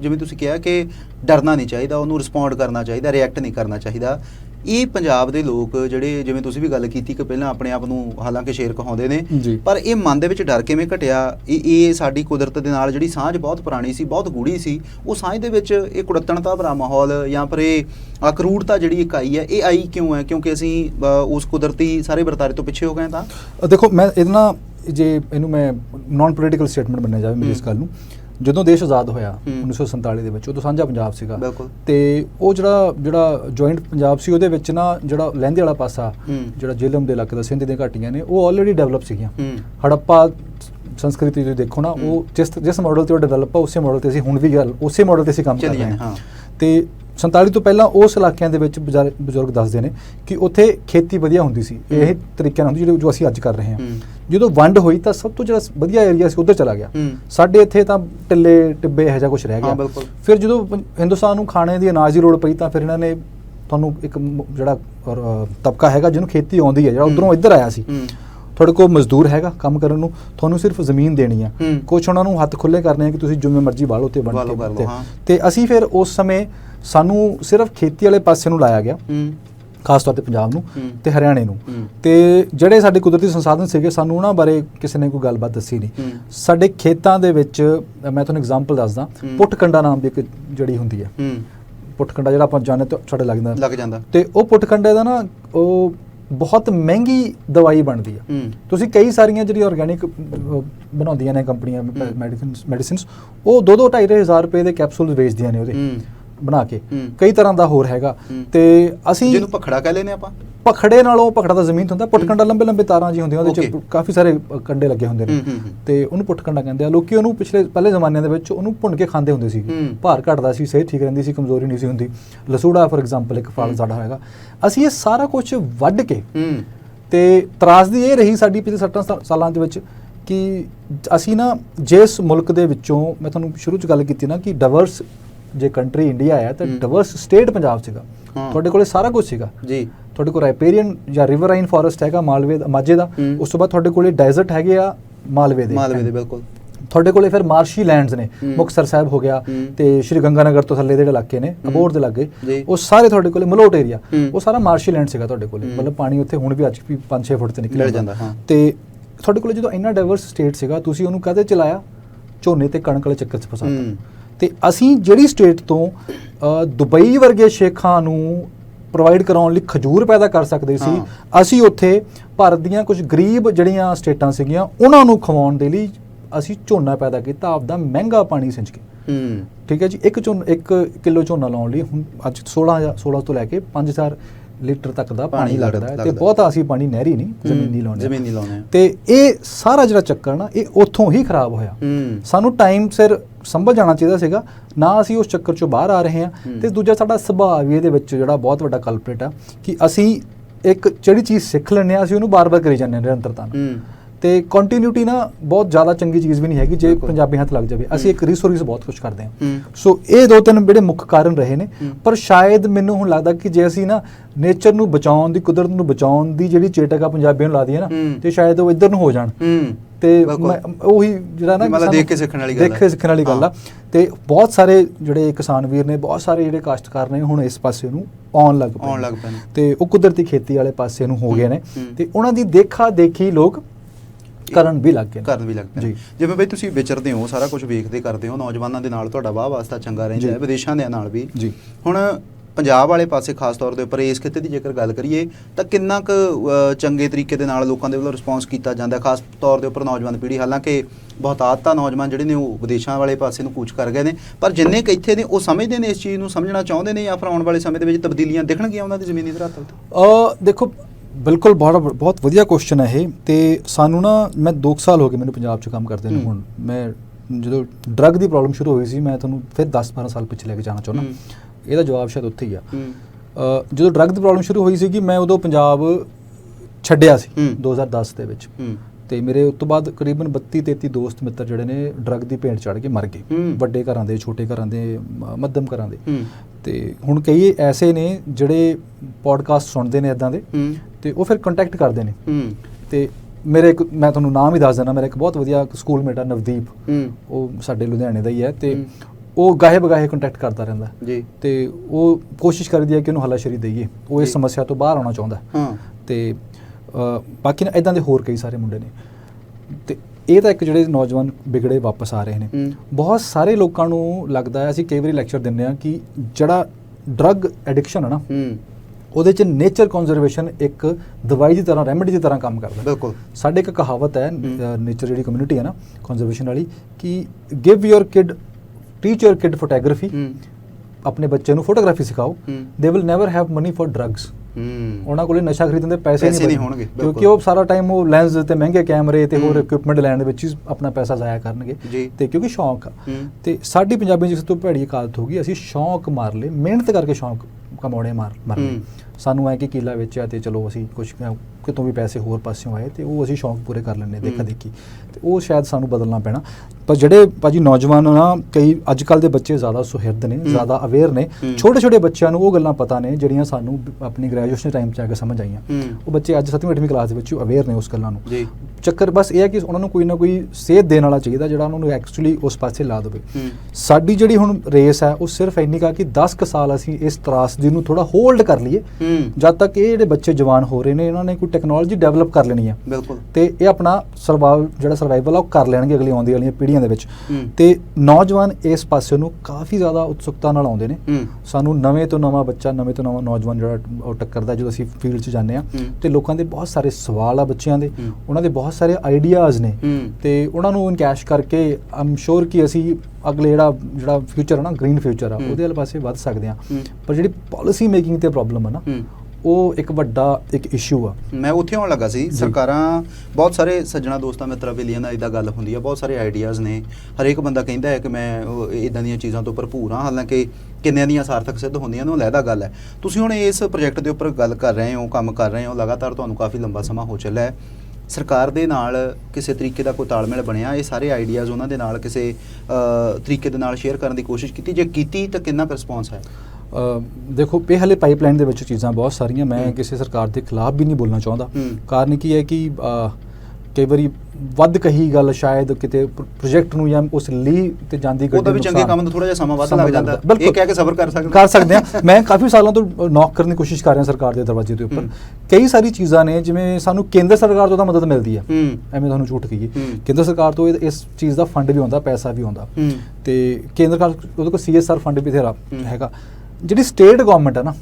Speaker 2: ਜਿਵੇਂ ਤੁਸੀਂ ਕਿਹਾ ਕਿ ਡਰਨਾ ਨਹੀਂ ਚਾਹੀਦਾ ਉਹਨੂੰ ਰਿਸਪੌਂਡ ਕਰਨਾ ਚਾਹੀਦਾ ਰਿਐਕਟ ਨਹੀਂ ਕਰਨਾ ਚਾਹੀਦਾ ਇਹ ਪੰਜਾਬ ਦੇ ਲੋਕ ਜਿਹੜੇ ਜਿਵੇਂ ਤੁਸੀਂ ਵੀ ਗੱਲ ਕੀਤੀ ਕਿ ਪਹਿਲਾਂ ਆਪਣੇ ਆਪ ਨੂੰ ਹਾਲਾਂਕਿ ਸ਼ੇਰ ਕਹਾਉਂਦੇ ਨੇ। ਪਰ ਇਹ ਮਨ ਦੇ ਵਿੱਚ ਡਰ ਕਿਵੇਂ ਘਟਿਆ ਇਹ ਇਹ ਸਾਡੀ ਕੁਦਰਤ ਦੇ ਨਾਲ ਜਿਹੜੀ ਸਾਂਝ ਬਹੁਤ ਪੁਰਾਣੀ ਸੀ ਬਹੁਤ ਗੂੜੀ ਸੀ ਉਹ ਸਾਂਝ ਦੇ ਵਿੱਚ ਇਹ ਕੁੜੱਤਣਤਾ ਭਰਾ ਮਾਹੌਲ ਜਾਂ ਫਿਰ ਇਹ ਅਕਰੂੜਤਾ ਜਿਹੜੀ ਇੱਕ ਆਈ ਹੈ ਇਹ ਆਈ ਕਿਉਂ ਹੈ ਕਿਉਂਕਿ ਅਸੀਂ ਉਸ ਕੁਦਰਤੀ ਸਾਰੇ ਵਰਤਾਰੇ ਤੋਂ ਪਿੱਛੇ ਹੋ ਗਏ ਤਾਂ
Speaker 1: ਦੇਖੋ ਮੈਂ ਇਹਦੇ ਨਾਲ ਜੇ ਇਹਨੂੰ ਮੈਂ ਨਾਨ ਪੋਲੀਟੀਕਲ ਸਟੇਟਮੈਂਟ ਮੰਨਿਆ ਜਾਵੇ ਮੇਰੀ ਇਸ। ਗੱਲ ਨੂੰ ਜਦੋਂ ਦੇਸ਼ ਆਜ਼ਾਦ ਹੋਇਆ
Speaker 2: ਹੂੰ।
Speaker 1: 1947 ਦੇ ਵਿੱਚ ਉਦੋਂ ਸਾਂਝਾ ਪੰਜਾਬ ਸੀਗਾ। ਤੇ ਉਹ ਜਿਹੜਾ ਜਿਹੜਾ ਜੁਆਇੰਟ ਪੰਜਾਬ ਸੀ ਉਹਦੇ ਵਿੱਚ ਨਾ ਜਿਹੜਾ ਲਹਿੰਦੇ ਵਾਲਾ ਪਾਸਾ। ਜਿਹੜਾ ਜੇਲਮ ਦੇ ਇਲਾਕੇ ਦਾ ਸਿੰਧ ਦੀਆਂ ਘਾਟੀਆਂ ਨੇ ਉਹ ਆਲਰੇਡੀ ਡਿਵੈਲਪ ਸੀਗੀਆਂ ਹੜੱਪਾ ਸੰਸਕ੍ਰਿਤੀ ਤੁਸੀਂ ਦੇਖੋ ਨਾ। ਉਹ ਜਿਸ ਜਿਸ ਮਾਡਲ ਤੇ ਉਹ ਡਿਵੈਲਪ ਆ ਉਸੇ ਮਾਡਲ ਤੇ ਅਸੀਂ ਹੁਣ ਵੀ ਗੱਲ ਉਸੇ ਮਾਡਲ ਤੇ ਅਸੀਂ ਕੰਮ ਕਰ ਰਹੇ ਹਾਂ। ਤੇ 47 ਤੋਂ ਪਹਿਲਾਂ ਉਸ ਇਲਾਕਿਆਂ ਦੇ ਵਿੱਚ ਬਜ਼ਾਰ- ਬਜ਼ੁਰਗ ਦੱਸਦੇ ਨੇ ਕਿ ਉੱਥੇ ਖੇਤੀ ਵਧੀਆ ਹੁੰਦੀ ਸੀ ਇਹ
Speaker 2: ਹੂੰ।
Speaker 1: ਤਰੀਕੇ ਨਾਲ ਹੁੰਦੀ ਜਿਹੜੇ ਜੋ ਅਸੀਂ ਅੱਜ ਕਰ ਰਹੇ ਹੂੰ। ਜਦੋਂ ਵੰਡ ਹੋਈ ਤਾਂ ਸਭ ਤੋਂ ਜਿਹੜਾ ਵਧੀਆ ਏਰੀਆ ਸੀ ਉਧਰ ਚਲਾ ਗਿਆ। ਸਾਡੇ ਇੱਥੇ ਤਾਂ ਟਿੱਲੇ ਟਿੱਬੇ ਇਹੋ ਜਿਹਾ ਕੁਝ ਰਹਿ ਗਿਆ। ਫਿਰ ਜਦੋਂ ਹਿੰਦੁਸਤਾਨ ਨੂੰ ਖਾਣੇ ਦੀ ਅਨਾਜ ਦੀ ਲੋੜ ਪਈ ਤਾਂ ਫਿਰ ਇਹਨਾਂ ਨੇ ਤੁਹਾਨੂੰ ਇੱਕ ਜਿਹੜਾ ਤਬਕਾ ਹੈਗਾ ਜਿਹਨੂੰ ਖੇਤੀ ਆਉਂਦੀ ਹੈ ਜਿਹੜਾ। ਉਧਰੋਂ ਇੱਧਰ ਆਇਆ ਸੀ। ਤੁਹਾਡੇ ਕੋਲ ਮਜ਼ਦੂਰ ਹੈਗਾ ਕੰਮ ਕਰਨ ਨੂੰ ਤੁਹਾਨੂੰ ਸਿਰਫ ਜ਼ਮੀਨ ਦੇਣੀ ਆ। ਕੁਝ ਉਹਨਾਂ ਨੂੰ ਹੱਥ ਖੁੱਲੇ ਕਰਨੇ ਆ ਕਿ ਤੁਸੀਂ ਜਿਵੇਂ ਮਰਜ਼ੀ ਵਾਲੋ ਤੇ ਬਣ ਕੇ ਤੇ- ਅਸੀਂ ਫਿਰ ਉਸ ਸਮੇਂ ਸਾਨੂੰ ਸਿਰਫ ਖੇਤੀ ਵਾਲੇ ਪਾਸੇ ਨੂੰ ਲਾਇਆ ਗਿਆ। ਖਾਸ ਤੌਰ ਤੇ ਪੰਜਾਬ ਨੂੰ। ਤੇ ਹਰਿਆਣੇ ਨੂੰ। ਤੇ ਜਿਹੜੇ ਸਾਡੇ ਕੁਦਰਤੀ ਸੰਸਾਧਨ ਸੀਗੇ ਸਾਨੂੰ ਉਹਨਾਂ ਬਾਰੇ ਕਿਸੇ ਨੇ ਕੋਈ ਗੱਲਬਾਤ ਦੱਸੀ ਨਹੀਂ। ਸਾਡੇ ਖੇਤਾਂ ਦੇ ਵਿੱਚ ਮੈਂ ਤੁਹਾਨੂੰ ਐਗਜ਼ਾਮਪਲ ਦੱਸਦਾ। ਪੁੱਟਕੰਡਾ ਨਾਮ ਦੀ ਇੱਕ ਜੜੀ ਹੁੰਦੀ ਹੈ ਪੁੱਟਕੰਡਾ ਜਿਹੜਾ ਆਪਾਂ ਜਾਣਦੇ ਤੇ ਸਾਡੇ ਲੱਗਦਾ
Speaker 2: ਲੱਗ ਜਾਂਦਾ
Speaker 1: ਤੇ ਉਹ ਪੁੱਟਕੰਡੇ ਦਾ ਨਾ ਉਹ ਬਹੁਤ ਮਹਿੰਗੀ ਦਵਾਈ ਬਣਦੀ ਆ
Speaker 2: ਹੂੰ
Speaker 1: ਤੁਸੀਂ ਕਈ ਸਾਰੀਆਂ ਜਿਹੜੀ ਆਰਗੇਨਿਕ ਬਣਾਉਂਦੀਆਂ ਨੇ ਕੰਪਨੀਆਂ। ਮੈਡੀਸਿਨਸ ਉਹ 2-2 2.5 ਰੁਪਏ ਦੇ ਕੈਪਸੂਲ ਵੇਚਦੀਆਂ ਨੇ ਉਹਦੇ ਬਣਾ ਕੇ। ਕਈ ਤਰ੍ਹਾਂ ਦਾ ਹੋਰ ਹੈਗਾ। ਤੇ ਅਸੀਂ
Speaker 2: ਜਿਹਨੂੰ ਪਖੜਾ ਕਹਿ ਲੈਨੇ ਆਪਾਂ
Speaker 1: ਪਖੜੇ ਨਾਲੋਂ ਪਖੜਾ ਤਾਂ ਜ਼ਮੀਨ ਤੋਂ ਹੁੰਦਾ ਪੁੱਟਕੰਡਾ ਲੰਬੇ ਲੰਬੇ ਤਾਰਾਂ ਜੀ ਹੁੰਦੀਆਂ ਉਹਦੇ ਚ. ਕਾਫੀ ਸਾਰੇ ਕੰਡੇ ਲੱਗੇ ਹੁੰਦੇ ਨੇ। ਤੇ ਉਹਨੂੰ ਪੁੱਟਕੰਡਾ ਕਹਿੰਦੇ ਆ ਲੋਕੀ ਉਹਨੂੰ ਪਿਛਲੇ ਪਹਿਲੇ ਜ਼ਮਾਨਿਆਂ ਦੇ ਵਿੱਚ ਉਹਨੂੰ ਭੁੰਨ ਕੇ ਖਾਂਦੇ ਹੁੰਦੇ ਸੀ। ਭਾਰ ਘਟਦਾ ਸੀ ਸਿਹਤ ਠੀਕ ਰਹਿੰਦੀ ਸੀ ਕਮਜ਼ੋਰੀ ਨਹੀਂ ਸੀ ਹੁੰਦੀ ਲਸੂੜਾ ਫॉर ਐਗਜ਼ਾਮਪਲ ਇੱਕ ਫਲ। ਸਾਡਾ ਹੈਗਾ ਅਸੀਂ ਇਹ ਸਾਰਾ ਕੁਝ ਵੱਢ ਕੇ ਤੇ ਤਰਾਸਦੀ ਇਹ ਰਹੀ ਸਾਡੀ ਪਿਛਲੇ 60 ਸਾ- ਸਾਲਾਂ ਦੇ ਵਿੱਚ ਕਿ ਅਸੀਂ ਨਾ ਜਿਸ ਮੁਲਕ ਦੇ ਵਿੱਚੋਂ ਮੈਂ ਤੁਹਾਨੂੰ ਸ਼ੁਰੂ ਚ ਗੱਲ ਕੀਤੀ ਨਾ ਕਿ ਡਾਈਵਰਸ ਜੇ ਕੰਟਰੀ ਇੰਡੀਆ ਹੈ ਤਾਂ
Speaker 2: ਹੂੰ।
Speaker 1: ਡਾਈਵਰਸ ਸਟੇਟ ਪੰਜਾਬ ਸੀਗਾ। ਤੁਹਾਡੇ ਕੋਲੇ ਸਾਰਾ ਕੁਝ ਸੀਗਾ
Speaker 2: ਜੀ
Speaker 1: ਤੁਹਾਡੇ ਕੋਲ ਰਾਈਪੇਰੀਅਨ ਜਾਂ ਰਿਵਰਾਈਨ ਫੋਰੈਸਟ ਹੈਗਾ ਮਾਲਵੇ ਦਾ ਮਾਝੇ ਦਾ। ਉਸ ਤੋਂ ਬਾਅਦ ਤੁਹਾਡੇ ਕੋਲੇ ਡੈਜ਼ਰਟ ਹੈਗੇ ਆ ਮਾਲਵੇ ਦੇ
Speaker 2: ਮਾਲਵੇ ਦੇ ਬਿਲਕੁਲ
Speaker 1: ਤੁਹਾਡੇ ਕੋਲੇ ਫਿਰ ਮਾਰਸ਼ੀ ਲੈਂਡਸ ਨੇ
Speaker 2: ਹੂੰ।
Speaker 1: ਮੁਕਤਸਰ ਸਾਹਿਬ ਹੋ ਗਿਆ। ਤੇ ਸ਼੍ਰੀ ਗੰਗਾਨਗਰ ਤੋਂ ਥੱਲੇ ਦੇ ਇਲਾਕੇ ਨੇ। ਅਬੋਰ ਦੇ ਲਾਗੇ। ਉਹ ਸਾਰੇ ਤੁਹਾਡੇ ਕੋਲੇ ਮਲੋਟ ਏਰੀਆ। ਉਹ ਸਾਰਾ ਮਾਰਸ਼ੀ ਲੈਂਡ ਸੀਗਾ ਤੁਹਾਡੇ ਕੋਲੇ। ਮਤਲਬ ਪਾਣੀ ਉੱਥੇ ਹੁਣ ਵੀ ਅੱਜ ਵੀ 5-6 ਫੁੱਟ ਤੇ ਨਿਕਲ
Speaker 2: ਜਾਂਦਾ।
Speaker 1: ਤੇ ਤੁਹਾਡੇ ਕੋਲੇ ਜਦੋਂ ਇੰਨਾ ਡਾਈਵਰਸ ਸਟੇਟ ਸੀਗਾ ਤੁਸੀਂ ਉਹਨੂੰ ਕਦੇ ਚਲਾਇਆ ਝੋਨੇ ਤੇ ਕਣਕ ਵਾਲੇ ਚੱਕਰ 'ਚ ਫਸਾਤਾ। ਤੇ ਅਸੀਂ ਜਿਹੜੀ ਸਟੇਟ ਤੋਂ ਦੁਬਈ ਵਰਗੇ ਸ਼ੇਖਾਂ ਨੂੰ ਪ੍ਰੋਵਾਈਡ ਕਰਾਉਣ ਲਈ ਖਜੂਰ ਪੈਦਾ ਕਰ ਸਕਦੇ ਸੀ। ਅਸੀਂ ਉੱਥੇ ਭਾਰਤ ਦੀਆਂ ਕੁਝ ਗਰੀਬ ਜਿਹੜੀਆਂ ਸਟੇਟਾਂ ਸੀਗੀਆਂ ਉਹਨਾਂ ਨੂੰ ਖਵਾਉਣ ਦੇ ਲਈ ਅਸੀਂ ਝੋਨਾ ਪੈਦਾ ਕੀਤਾ ਆਪਦਾ ਮਹਿੰਗਾ ਪਾਣੀ ਸਿੰਚ ਕੇ
Speaker 2: ਹੂੰ
Speaker 1: ਠੀਕ ਹੈ ਜੀ ਇੱਕ ਝੋਨਾ ਇੱਕ ਕਿਲੋ ਝੋਨਾ ਲਾਉਣ ਲਈ ਹੁਣ ਅੱਜ 16 ਜਾਂ 16 ਤੋਂ ਲੈ ਕੇ 5000 ਲੀਟਰ ਤੱਕ ਦਾ
Speaker 2: ਪਾਣੀ
Speaker 1: ਲੱਗਦਾ ਤੇ। ਬਹੁਤਾ ਅਸੀਂ ਪਾਣੀ ਨਹਿਰੀ ਨਹੀਂ ਜ਼ਮੀਨੀ ਲਾਉਂਦੇ।
Speaker 2: ਜ਼ਮੀਨੀ ਲਾਉਂਦੇ।
Speaker 1: ਤੇ ਇਹ ਸਾਰਾ ਜਿਹੜਾ ਚੱਕਰ ਨਾ ਇਹ ਉੱਥੋਂ ਹੀ ਖਰਾਬ ਹੋਇਆ ਸਾਨੂੰ ਟਾਈਮ ਸਿਰ ਸੰਭਲ ਜਾਣਾ ਚਾਹੀਦਾ ਸੀਗਾ ਨਾ ਅਸੀਂ ਉਸ ਚੱਕਰ ਚੋਂ ਬਾਹਰ ਆ ਰਹੇ ਹਾਂ। ਤੇ ਦੂਜਾ ਸਾਡਾ ਸੁਭਾਅ ਵੀ ਇਹਦੇ ਵਿੱਚ ਜਿਹੜਾ ਬਹੁਤ ਵੱਡਾ ਕਲਪਰੇਟ ਆ ਕਿ ਅਸੀਂ ਇੱਕ ਜਿਹੜੀ ਚੀਜ਼ ਸਿੱਖ ਲੈਂਦੇ ਹਾਂ ਅਸੀਂ ਉਹਨੂੰ ਬਾਰ-ਬਾਰ ਕਰੀ ਜਾਂਦੇ ਹਾਂ ਨਿਰੰਤਰਤਾ ਨਾਲ ਤੇ ਕੰਟੀਨਿਊਟੀ ਨਾ ਬਹੁਤ ਜ਼ਿਆਦਾ ਚੰਗੀ ਚੀਜ਼ ਵੀ ਨਹੀਂ ਹੈਗੀ ਜੇ। ਪੰਜਾਬੀ ਹੱਥ ਲੱਗ ਜਾਵੇ ਅਸੀਂ ਇੱਕ ਰਿਸੋਰਸ ਬਹੁਤ ਕੁਝ ਕਰਦੇ ਹਾਂ ਸੋ ਇਹ ਦੋ ਤਿੰਨ ਜਿਹੜੇ ਮੁੱਖ ਕਾਰਨ ਰਹੇ ਨੇ। ਪਰ ਸ਼ਾਇਦ ਮੈਨੂੰ ਹੁਣ ਲੱਗਦਾ ਕਿ ਜੇ ਅਸੀਂ ਨਾ ਨੇਚਰ ਨੂੰ ਬਚਾਉਣ ਦੀ ਕੁਦਰਤ ਨੂੰ ਬਚਾਉਣ ਦੀ ਜਿਹੜੀ ਚੇਟਕ ਆ ਪੰਜਾਬੀਆਂ ਨੂੰ ਲਾ ਦਈਏ ਨਾ। ਤੇ ਸ਼ਾਇਦ ਉਹ ਇੱਧਰ ਨੂੰ ਹੋ ਜਾਣ ਤੇ ਉਹੀ ਜਿਹੜਾ ਨਾ
Speaker 2: ਮਤਲਬ ਦੇਖ ਕੇ ਸਿੱਖਣ ਵਾਲੀ ਗੱਲ
Speaker 1: ਦੇਖ ਕੇ
Speaker 2: ਹੈ।
Speaker 1: ਸਿੱਖਣ ਵਾਲੀ ਗੱਲ ਆ। ਤੇ ਬਹੁਤ ਸਾਰੇ ਜਿਹੜੇ ਕਿਸਾਨ ਵੀਰ ਨੇ ਬਹੁਤ ਸਾਰੇ ਜਿਹੜੇ ਕਾਸ਼ਤਕਾਰ ਨੇ ਹੁਣ ਇਸ ਪਾਸੇ ਨੂੰ ਆਉਣ ਲੱਗ ਪਏ
Speaker 2: ਆਉਣ। ਲੱਗ ਪਏ।
Speaker 1: ਤੇ ਉਹ ਕੁਦਰਤੀ ਖੇਤੀ ਵਾਲੇ ਪਾਸੇ ਨੂੰ ਹੋ ਗਏ ਨੇ। ਤੇ ਉਹਨਾਂ ਦੀ ਦੇਖਾ ਦੇਖੀ ਲੋਕ ਕਰਨ ਵੀ ਲੱਗ ਗਏ
Speaker 2: ਕਰਨ ਵੀ ਲੱਗਦੇ ਨੇ।
Speaker 1: ਜੀ।
Speaker 2: ਜਿਵੇਂ ਬਈ ਤੁਸੀਂ ਵਿਚਰਦੇ ਹੋ ਸਾਰਾ ਕੁਝ ਵੇਖਦੇ ਕਰਦੇ ਹੋ ਨੌਜਵਾਨਾਂ ਦੇ ਨਾਲ ਤੁਹਾਡਾ ਵਾਹ ਵਾਸਤਾ ਚੰਗਾ ਰਹਿੰਦਾ। ਹੈ ਵਿਦੇਸ਼ਾਂ ਦੇ ਨਾਲ ਵੀ।
Speaker 1: ਜੀ।
Speaker 2: ਹੁਣ ਪੰਜਾਬ ਵਾਲੇ ਪਾਸੇ ਖਾਸ ਤੌਰ ਦੇ ਉੱਪਰ ਇਸ ਖਿੱਤੇ ਦੀ ਜੇਕਰ ਗੱਲ ਕਰੀਏ ਤਾਂ ਕਿੰਨਾ ਕੁ ਚੰਗੇ ਤਰੀਕੇ ਦੇ ਨਾਲ ਲੋਕਾਂ ਦੇ ਵੱਲੋਂ ਰਿਸਪੌਂਸ ਕੀਤਾ ਜਾਂਦਾ ਹੈ, ਖਾਸ ਤੌਰ ਦੇ ਉੱਪਰ ਨੌਜਵਾਨ ਪੀੜ੍ਹੀ ਹਾਲਾਂਕਿ ਬਹੁਤਾਤ ਤਾਂ ਨੌਜਵਾਨ ਜਿਹੜੇ ਨੇ ਉਹ ਵਿਦੇਸ਼ਾਂ ਵਾਲੇ ਪਾਸੇ ਨੂੰ ਕੂਚ ਕਰ ਗਏ ਨੇ ਪਰ ਜਿੰਨੇ ਕੁ ਇੱਥੇ ਨੇ ਉਹ ਸਮਝਦੇ ਨੇ ਇਸ ਚੀਜ਼ ਨੂੰ ਸਮਝਣਾ ਚਾਹੁੰਦੇ ਨੇ ਜਾਂ ਫਿਰ ਆਉਣ ਵਾਲੇ ਸਮੇਂ ਦੇ ਵਿੱਚ ਤਬਦੀਲੀਆਂ ਦਿਖਣਗੀਆਂ ਉਹਨਾਂ ਦੀ ਜ਼ਮੀਨੀ ਧਰਾਤਲ ਤੇ
Speaker 1: ਅ ਦੇਖੋ ਬਿਲਕੁਲ ਬਹੁਤ ਬਹੁਤ ਵਧੀਆ ਕੁਐਸਚਨ ਹੈ ਇਹ ਤੇ ਸਾਨੂੰ ਨਾ ਮੈਂ 2 ਸਾਲ ਹੋ ਗਏ ਮੈਨੂੰ ਪੰਜਾਬ 'ਚ ਕੰਮ ਕਰਦੇ ਨੂੰ। ਹੁਣ ਮੈਂ ਜਦੋਂ ਡਰੱਗ ਦੀ ਪ੍ਰੋਬਲਮ ਸ਼ੁਰੂ ਹੋਈ ਸੀ ਮੈਂ ਤੁਹਾਨੂੰ ਫਿਰ 10 12 ਸਾਲ ਪਿੱਛੇ ਲੈ ਕੇ ਜਾਣਾ ਚਾਹੁੰਦਾ। ਇਹਦਾ ਜਵਾਬ ਸ਼ਾਇਦ ਉੱਥੇ ਹੀ ਆ ਜਦੋਂ ਡਰੱਗ ਦੀ ਪ੍ਰੋਬਲਮ ਸ਼ੁਰੂ ਹੋਈ ਸੀ ਕਿ ਮੈਂ ਉਦੋਂ ਪੰਜਾਬ ਛੱਡਿਆ ਸੀ
Speaker 2: ਹੂੰ।
Speaker 1: 2010 ਦੇ ਵਿੱਚ ਤੇ ਮੇਰੇ ਉਸ ਤੋਂ ਬਾਅਦ ਕਰੀਬਨ 32 33 ਦੋਸਤ ਮਿੱਤਰ ਜਿਹੜੇ ਨੇ ਡਰੱਗ ਦੀ ਭੇਂਟ ਚੜ ਕੇ ਮਰ ਗਏ। ਵੱਡੇ ਘਰਾਂ ਦੇ ਛੋਟੇ ਘਰਾਂ ਦੇ ਮੱਧਮ ਘਰਾਂ ਦੇ। ਤੇ ਹੁਣ ਕਈ ਐਸੇ ਨੇ ਜਿਹੜੇ ਪੋਡਕਾਸਟ ਸੁਣਦੇ ਨੇ ਇਦਾਂ ਦੇ ਤੇ ਉਹ ਫਿਰ ਕੰਟੈਕਟ ਕਰਦੇ ਨੇ। ਤੇ ਮੇਰੇ ਇੱਕ ਮੈਂ ਤੁਹਾਨੂੰ ਨਾਮ ਹੀ ਦੱਸ ਦਿੰਦਾ ਮੇਰਾ ਇੱਕ ਬਹੁਤ ਵਧੀਆ ਸਕੂਲਮੇਟ ਆ ਨਵਦੀਪ। ਉਹ ਸਾਡੇ ਲੁਧਿਆਣੇ ਦਾ ਹੀ ਹੈ ਤੇ। ਉਹ ਗਾਹੇ ਬਗਾਹੇ ਕੰਟੈਕਟ ਕਰਦਾ ਰਹਿੰਦਾ।
Speaker 2: ਜੀ।
Speaker 1: ਤੇ ਉਹ ਕੋਸ਼ਿਸ਼ ਕਰਦੀ ਹੈ ਕਿ ਉਹਨੂੰ ਹੱਲਾਸ਼ੇਰੀ ਦਈਏ। ਉਹ ਇਸ। ਸਮੱਸਿਆ ਤੋਂ ਬਾਹਰ ਆਉਣਾ ਚਾਹੁੰਦਾ।
Speaker 2: ਹਾਂ।
Speaker 1: ਤੇ ਬਾਕੀ ਨਾ ਇਦਾਂ ਦੇ ਹੋਰ ਕਈ ਸਾਰੇ ਮੁੰਡੇ ਨੇ। ਤੇ ਇਹ ਤਾਂ ਇੱਕ ਜਿਹੜੇ ਨੌਜਵਾਨ ਵਿਗੜੇ ਵਾਪਸ ਆ ਰਹੇ ਨੇ।
Speaker 2: ਹੂੰ।
Speaker 1: ਬਹੁਤ ਸਾਰੇ ਲੋਕਾਂ ਨੂੰ ਲੱਗਦਾ ਹੈ ਅਸੀਂ ਕਈ ਵਾਰੀ ਲੈਕਚਰ ਦਿੰਦੇ ਆ ਕਿ ਜਿਹੜਾ ਡਰੱਗ ਐਡਿਕਸ਼ਨ ਹੈ ਨਾ
Speaker 2: ਹੂੰ।
Speaker 1: ਉਹਦੇ ਚ ਨੇਚਰ ਕਨਜ਼ਰਵੇਸ਼ਨ ਇੱਕ ਦਵਾਈ ਦੀ ਤਰ੍ਹਾਂ ਰੈਮੇਡੀ ਦੀ ਤਰ੍ਹਾਂ ਕੰਮ ਕਰਦਾ।
Speaker 2: ਬਿਲਕੁਲ।
Speaker 1: ਸਾਡੇ ਇੱਕ ਕਹਾਵਤ ਹੈ
Speaker 2: ਹੂੰ।
Speaker 1: ਨੇਚਰ ਜਿਹੜੀ ਕਮਿਊਨਿਟੀ ਹੈ ਨਾ ਕਨਜ਼ਰਵੇਸ਼ਨ ਵਾਲੀ ਕਿ give your kid teach your kid photography
Speaker 2: ਹੂੰ।
Speaker 1: ਆਪਣੇ ਬੱਚੇ ਨੂੰ ਫੋਟੋਗ੍ਰਾਫੀ ਸਿਖਾਓ।
Speaker 2: ਹੂੰ।
Speaker 1: They will never have money for drugs
Speaker 2: ਹੂੰ
Speaker 1: ਉਹਨਾਂ ਕੋਲੇ ਨਸ਼ਾ ਖਰੀਦਣ ਦੇ ਪੈਸੇ
Speaker 2: ਨਹੀਂ। ਹੋਣਗੇ,
Speaker 1: ਕਿਉਂਕਿ। ਉਹ ਸਾਰਾ ਟਾਈਮ ਉਹ ਲੈਂਸ ਤੇ ਮਹਿੰਗੇ ਕੈਮਰੇ ਤੇ ਹੋਰ। ਇਕਵਿਪਮੈਂਟ ਲੈਣ ਦੇ ਵਿੱਚ ਹੀ ਆਪਣਾ ਪੈਸਾ ਜ਼ਾਇਆ ਕਰਨਗੇ। ਤੇ ਕਿਉਂਕਿ ਸ਼ੌਂਕ ਆ। ਤੇ ਸਾਡੀ ਪੰਜਾਬੀ ਜਿਸ ਤੋਂ ਭੈੜੀ ਕਾਲਤ ਹੋ ਗਈ ਅਸੀਂ ਸ਼ੌਂਕ ਮਾਰ ਲਏ ਮਿਹਨਤ ਕਰਕੇ ਸ਼ੌਂਕ ਕਮਾਉਣੇ ਮਾਰ ਮਰ ਲਏ
Speaker 2: ਹੂੰ।
Speaker 1: ਸਾਨੂੰ ਐ ਕਿ ਕੀਲਾ ਵੇਚਿਆ ਤੇ ਚਲੋ ਅਸੀਂ ਕੁਝ ਕਿਤੋਂ ਵੀ ਪੈਸੇ ਹੋਰ ਪਾਸਿਓਂ ਆਏ ਤੇ ਉਹ ਅਸੀਂ ਸ਼ੌਂਕ ਪੂਰੇ ਕਰ ਲੈਣੇ ਦੇਖਾ। ਦੇਖੀ ਤੇ ਉਹ ਸ਼ਾਇਦ ਸਾਨੂੰ ਬਦਲਣਾ ਪੈਣਾ। ਪਰ ਜਿਹੜੇ ਭਾਜੀ ਨੌਜਵਾਨ ਨਾ ਕਈ ਅੱਜ ਕੱਲ ਦੇ ਬੱਚੇ ਜ਼ਿਆਦਾ ਸੁਹਿਰਦ ਨੇ। ਜ਼ਿਆਦਾ ਅਵੇਅਰ ਨੇ। ਛੋਟੇ ਛੋਟੇ ਬੱਚਿਆਂ ਨੂੰ ਉਹ ਗੱਲਾਂ ਪਤਾ ਨੇ ਜਿਹੜੀਆਂ ਸਾਨੂੰ ਆਪਣੀ ਗ੍ਰੈਜੂਏਸ਼ਨ ਟਾਈਮ 'ਚ ਆ ਕੇ ਸਮਝ ਆਈਆਂ। ਉਹ ਬੱਚੇ ਅੱਜ 7ਵੀਂ 8ਵੀਂ ਕਲਾਸ ਦੇ ਵਿੱਚ ਅਵੇਅਰ ਨੇ ਉਸ ਗੱਲਾਂ ਨੂੰ। ਚੱਕਰ ਬਸ ਇਹ ਹੈ ਕਿ ਉਹਨਾਂ ਨੂੰ ਕੋਈ ਨਾ ਕੋਈ ਸੇਧ ਦੇਣ ਵਾਲਾ ਚਾਹੀਦਾ ਜਿਹੜਾ ਉਹਨਾਂ ਨੂੰ ਐਕਚੁਅਲੀ ਉਸ ਪਾਸੇ ਲਾ ਦੇਵੇ। ਸਾਡੀ ਜਿਹੜੀ ਹੁਣ ਰੇਸ ਹੈ ਉਹ ਸਿਰਫ ਇੰਨੀ ਕਾ ਕਿ 10 ਕੁ ਸਾਲ ਅਸੀਂ ਇਸ ਤਰਾਸਦੀ ਨੂੰ ਥੋੜਾ ਹੋਲਡ ਕਰ ਲਈਏ। ਜਦ ਤੱਕ ਇਹ ਜਿਹੜੇ ਬੱਚੇ ਜਵਾਨ ਹੋ ਰਹੇ ਨੇ ਇਹਨਾਂ ਨੇ ਕੋਈ ਟੈਕਨੋਲੋਜੀ ਡਿਵੈਲਪ ਕਰ ਲੈਣੀ ਹੈ।
Speaker 2: ਬਿਲਕੁਲ।
Speaker 1: ਤੇ ਇਹ ਆਪਣਾ ਸਰਵਾਈਵ ਜਿਹੜਾ ਸਰਵਾਈਵਲ ਆ ਉਹ ਕਰ ਲੈਣਗੇ ਅਗਲੀ ਆਉਂਦੀ ਵਾਲੀਆਂ ਪੀੜ੍ਹੀਆਂ ਦੇ ਵਿੱਚ। ਤੇ ਨੌਜਵਾਨ ਇਸ ਪਾਸੇ ਨੂੰ ਕਾਫੀ ਜ਼ਿਆਦਾ ਉਤਸੁਕਤਾ ਨਾਲ ਆਉਂਦੇ ਨੇ ਸਾਨੂੰ ਨਵੇਂ ਤੋਂ ਨਵਾਂ ਬੱਚਾ ਨਵੇਂ ਤੋਂ ਨਵਾਂ ਨੌਜਵਾਨ ਜਿਹੜਾ ਉਹ ਟੱਕਰਦਾ ਜਦੋਂ ਅਸੀਂ ਫੀਲਡ 'ਚ ਜਾਂਦੇ ਆ। ਤੇ ਲੋਕਾਂ ਦੇ ਬਹੁਤ ਸਾਰੇ ਸਵਾਲ ਆ ਬੱਚਿਆਂ ਦੇ। ਉਹਨਾਂ ਦੇ ਬਹੁਤ ਸਾਰੇ ਆਈਡੀਆਜ਼ ਨੇ। ਤੇ ਉਹਨਾਂ ਨੂੰ ਇਨਕੈਸ਼ ਕਰਕੇ ਆਮ ਸ਼ੋਰ ਕਿ ਅਸੀਂ ਅਗਲੇ ਜਿਹੜਾ ਜਿਹੜਾ ਫਿਊਚਰ ਹੈ ਨਾ ਗ੍ਰੀਨ ਫਿਊਚਰ ਆ। ਉਹਦੇ ਵਾਲੇ ਪਾਸੇ ਵੱਧ ਸਕਦੇ ਆ। ਪਰ ਜਿਹੜੀ ਪਾਲਿਸੀ ਮੇਕਿੰਗ ਤੇ ਪ੍ਰੋਬਲਮ ਹੈ ਨਾ ਉਹ ਇੱਕ ਵੱਡਾ ਇੱਕ ਇਸ਼ੂ ਆ।
Speaker 2: ਮੈਂ ਉੱਥੇ ਆਉਣ ਲੱਗਾ ਸੀ। ਸਰਕਾਰਾਂ ਬਹੁਤ ਸਾਰੇ ਸੱਜਣਾ ਦੋਸਤਾਂ ਮਿੱਤਰਾਂ ਬੇਲੀਆਂ ਦਾ ਇਦਾਂ ਗੱਲ ਹੁੰਦੀ ਹੈ ਬਹੁਤ ਸਾਰੇ ਆਈਡੀਆਜ਼ ਨੇ। ਹਰੇਕ ਬੰਦਾ ਕਹਿੰਦਾ ਹੈ ਕਿ ਮੈਂ ਇਦਾਂ ਦੀਆਂ ਚੀਜ਼ਾਂ ਤੋਂ ਭਰਪੂਰ ਹਾਂ। ਹਾਲਾਂਕਿ ਕਿੰਨਿਆਂ ਦੀਆਂ ਸਾਰਥਕ ਸਿੱਧ ਹੁੰਦੀਆਂ ਨੇ ਉਹ ਲਹਿਦਾ ਗੱਲ ਹੈ। ਤੁਸੀਂ ਹੁਣ ਇਸ ਪ੍ਰੋਜੈਕਟ ਦੇ ਉੱਪਰ ਗੱਲ ਕਰ ਰਹੇ ਹੋ ਕੰਮ ਕਰ ਰਹੇ ਹੋ ਲਗਾਤਾਰ ਤੁਹਾਨੂੰ ਕਾਫੀ ਲੰਬਾ ਸਮਾਂ ਹੋ ਚੱਲਿਆ ਹੈ। ਸਰਕਾਰ ਦੇ ਨਾਲ ਕਿਸੇ ਤਰੀਕੇ ਦਾ ਕੋਈ ਤਾਲਮੇਲ ਬਣਿਆ? ਇਹ ਸਾਰੇ ਆਈਡੀਆਜ਼ ਉਹਨਾਂ ਦੇ ਨਾਲ ਕਿਸੇ ਤਰੀਕੇ ਦੇ ਨਾਲ ਸ਼ੇਅਰ ਕਰਨ ਦੀ ਕੋਸ਼ਿਸ਼ ਕੀਤੀ? ਜੇ ਕੀਤੀ ਤਾਂ ਕਿੰਨਾ ਕੁ ਰਿਸਪੌਂਸ ਹੈ?
Speaker 1: ਦੇਖੋ ਇਹ ਹਲੇ ਪਾਈਪਲਾਈਨ ਦੇ ਵਿੱਚ ਚੀਜ਼ਾਂ ਬਹੁਤ ਸਾਰੀਆਂ ਮੈਂ। ਕਿਸੇ ਸਰਕਾਰ ਦੇ ਖਿਲਾਫ ਵੀ ਨਹੀਂ ਬੋਲਣਾ ਚਾਹੁੰਦਾ। ਕਾਰਨ ਕੀ ਹੈ ਕਿ ਕਈ ਵਾਰੀ ਵੱਧ ਕਹੀ ਗੱਲ ਸ਼ਾਇਦ ਕਿਤੇ ਪ੍ਰੋਜੈਕਟ ਨੂੰ ਜਾਂ ਉਸ ਲੀ ਤੇ ਜਾਂਦੀ ਗੱਡੀ
Speaker 2: ਉਹਦਾ ਵੀ
Speaker 1: ਨੂੰ
Speaker 2: ਚੰਗੇ ਕੰਮ ਨੂੰ ਥੋੜਾ ਜਿਹਾ ਸਮਾਂ ਵੱਧ ਲੱਗ ਜਾਂਦਾ। ਇਹ ਕਹਿ ਕੇ ਸਬਰ ਕਰ ਸਕਦੇ
Speaker 1: ਕਰ ਸਕਦੇ ਆ ਮੈਂ ਕਾਫੀ ਸਾਲਾਂ ਤੋਂ ਨੌਕ ਕਰਨ ਦੀ ਕੋਸ਼ਿਸ਼ ਕਰ ਰਿਹਾ ਸਰਕਾਰ ਦੇ ਦਰਵਾਜ਼ੇ ਦੇ ਉੱਪਰ। ਕਈ ਸਾਰੀ ਚੀਜ਼ਾਂ ਨੇ ਜਿਵੇਂ ਸਾਨੂੰ ਕੇਂਦਰ ਸਰਕਾਰ ਤੋਂ ਤਾਂ ਮਦਦ ਮਿਲਦੀ ਹੈ
Speaker 2: ਹੂੰ
Speaker 1: ਐਵੇਂ ਤੁਹਾਨੂੰ ਝੂਠ ਕਹੀਏ। ਕੇਂਦਰ ਸਰਕਾਰ ਤੋਂ ਇਸ ਚੀਜ਼ ਦਾ ਫੰਡ ਵੀ ਆਉਂਦਾ ਪੈਸਾ ਵੀ ਆਉਂਦਾ ਤੇ ਕੇਂਦਰ ਸਰਕਾਰ ਉਹਦੇ ਕੋਲ ਸੀਐਸਆਰ ਫੰਡ ਵੀ ਬਥੇਰਾ
Speaker 2: ਹੂੰ।
Speaker 1: ਹੈਗਾ ਜਿਹੜੀ ਸਟੇਟ ਗਵਰਨਮੈਂਟ ਹੈ ਨਾ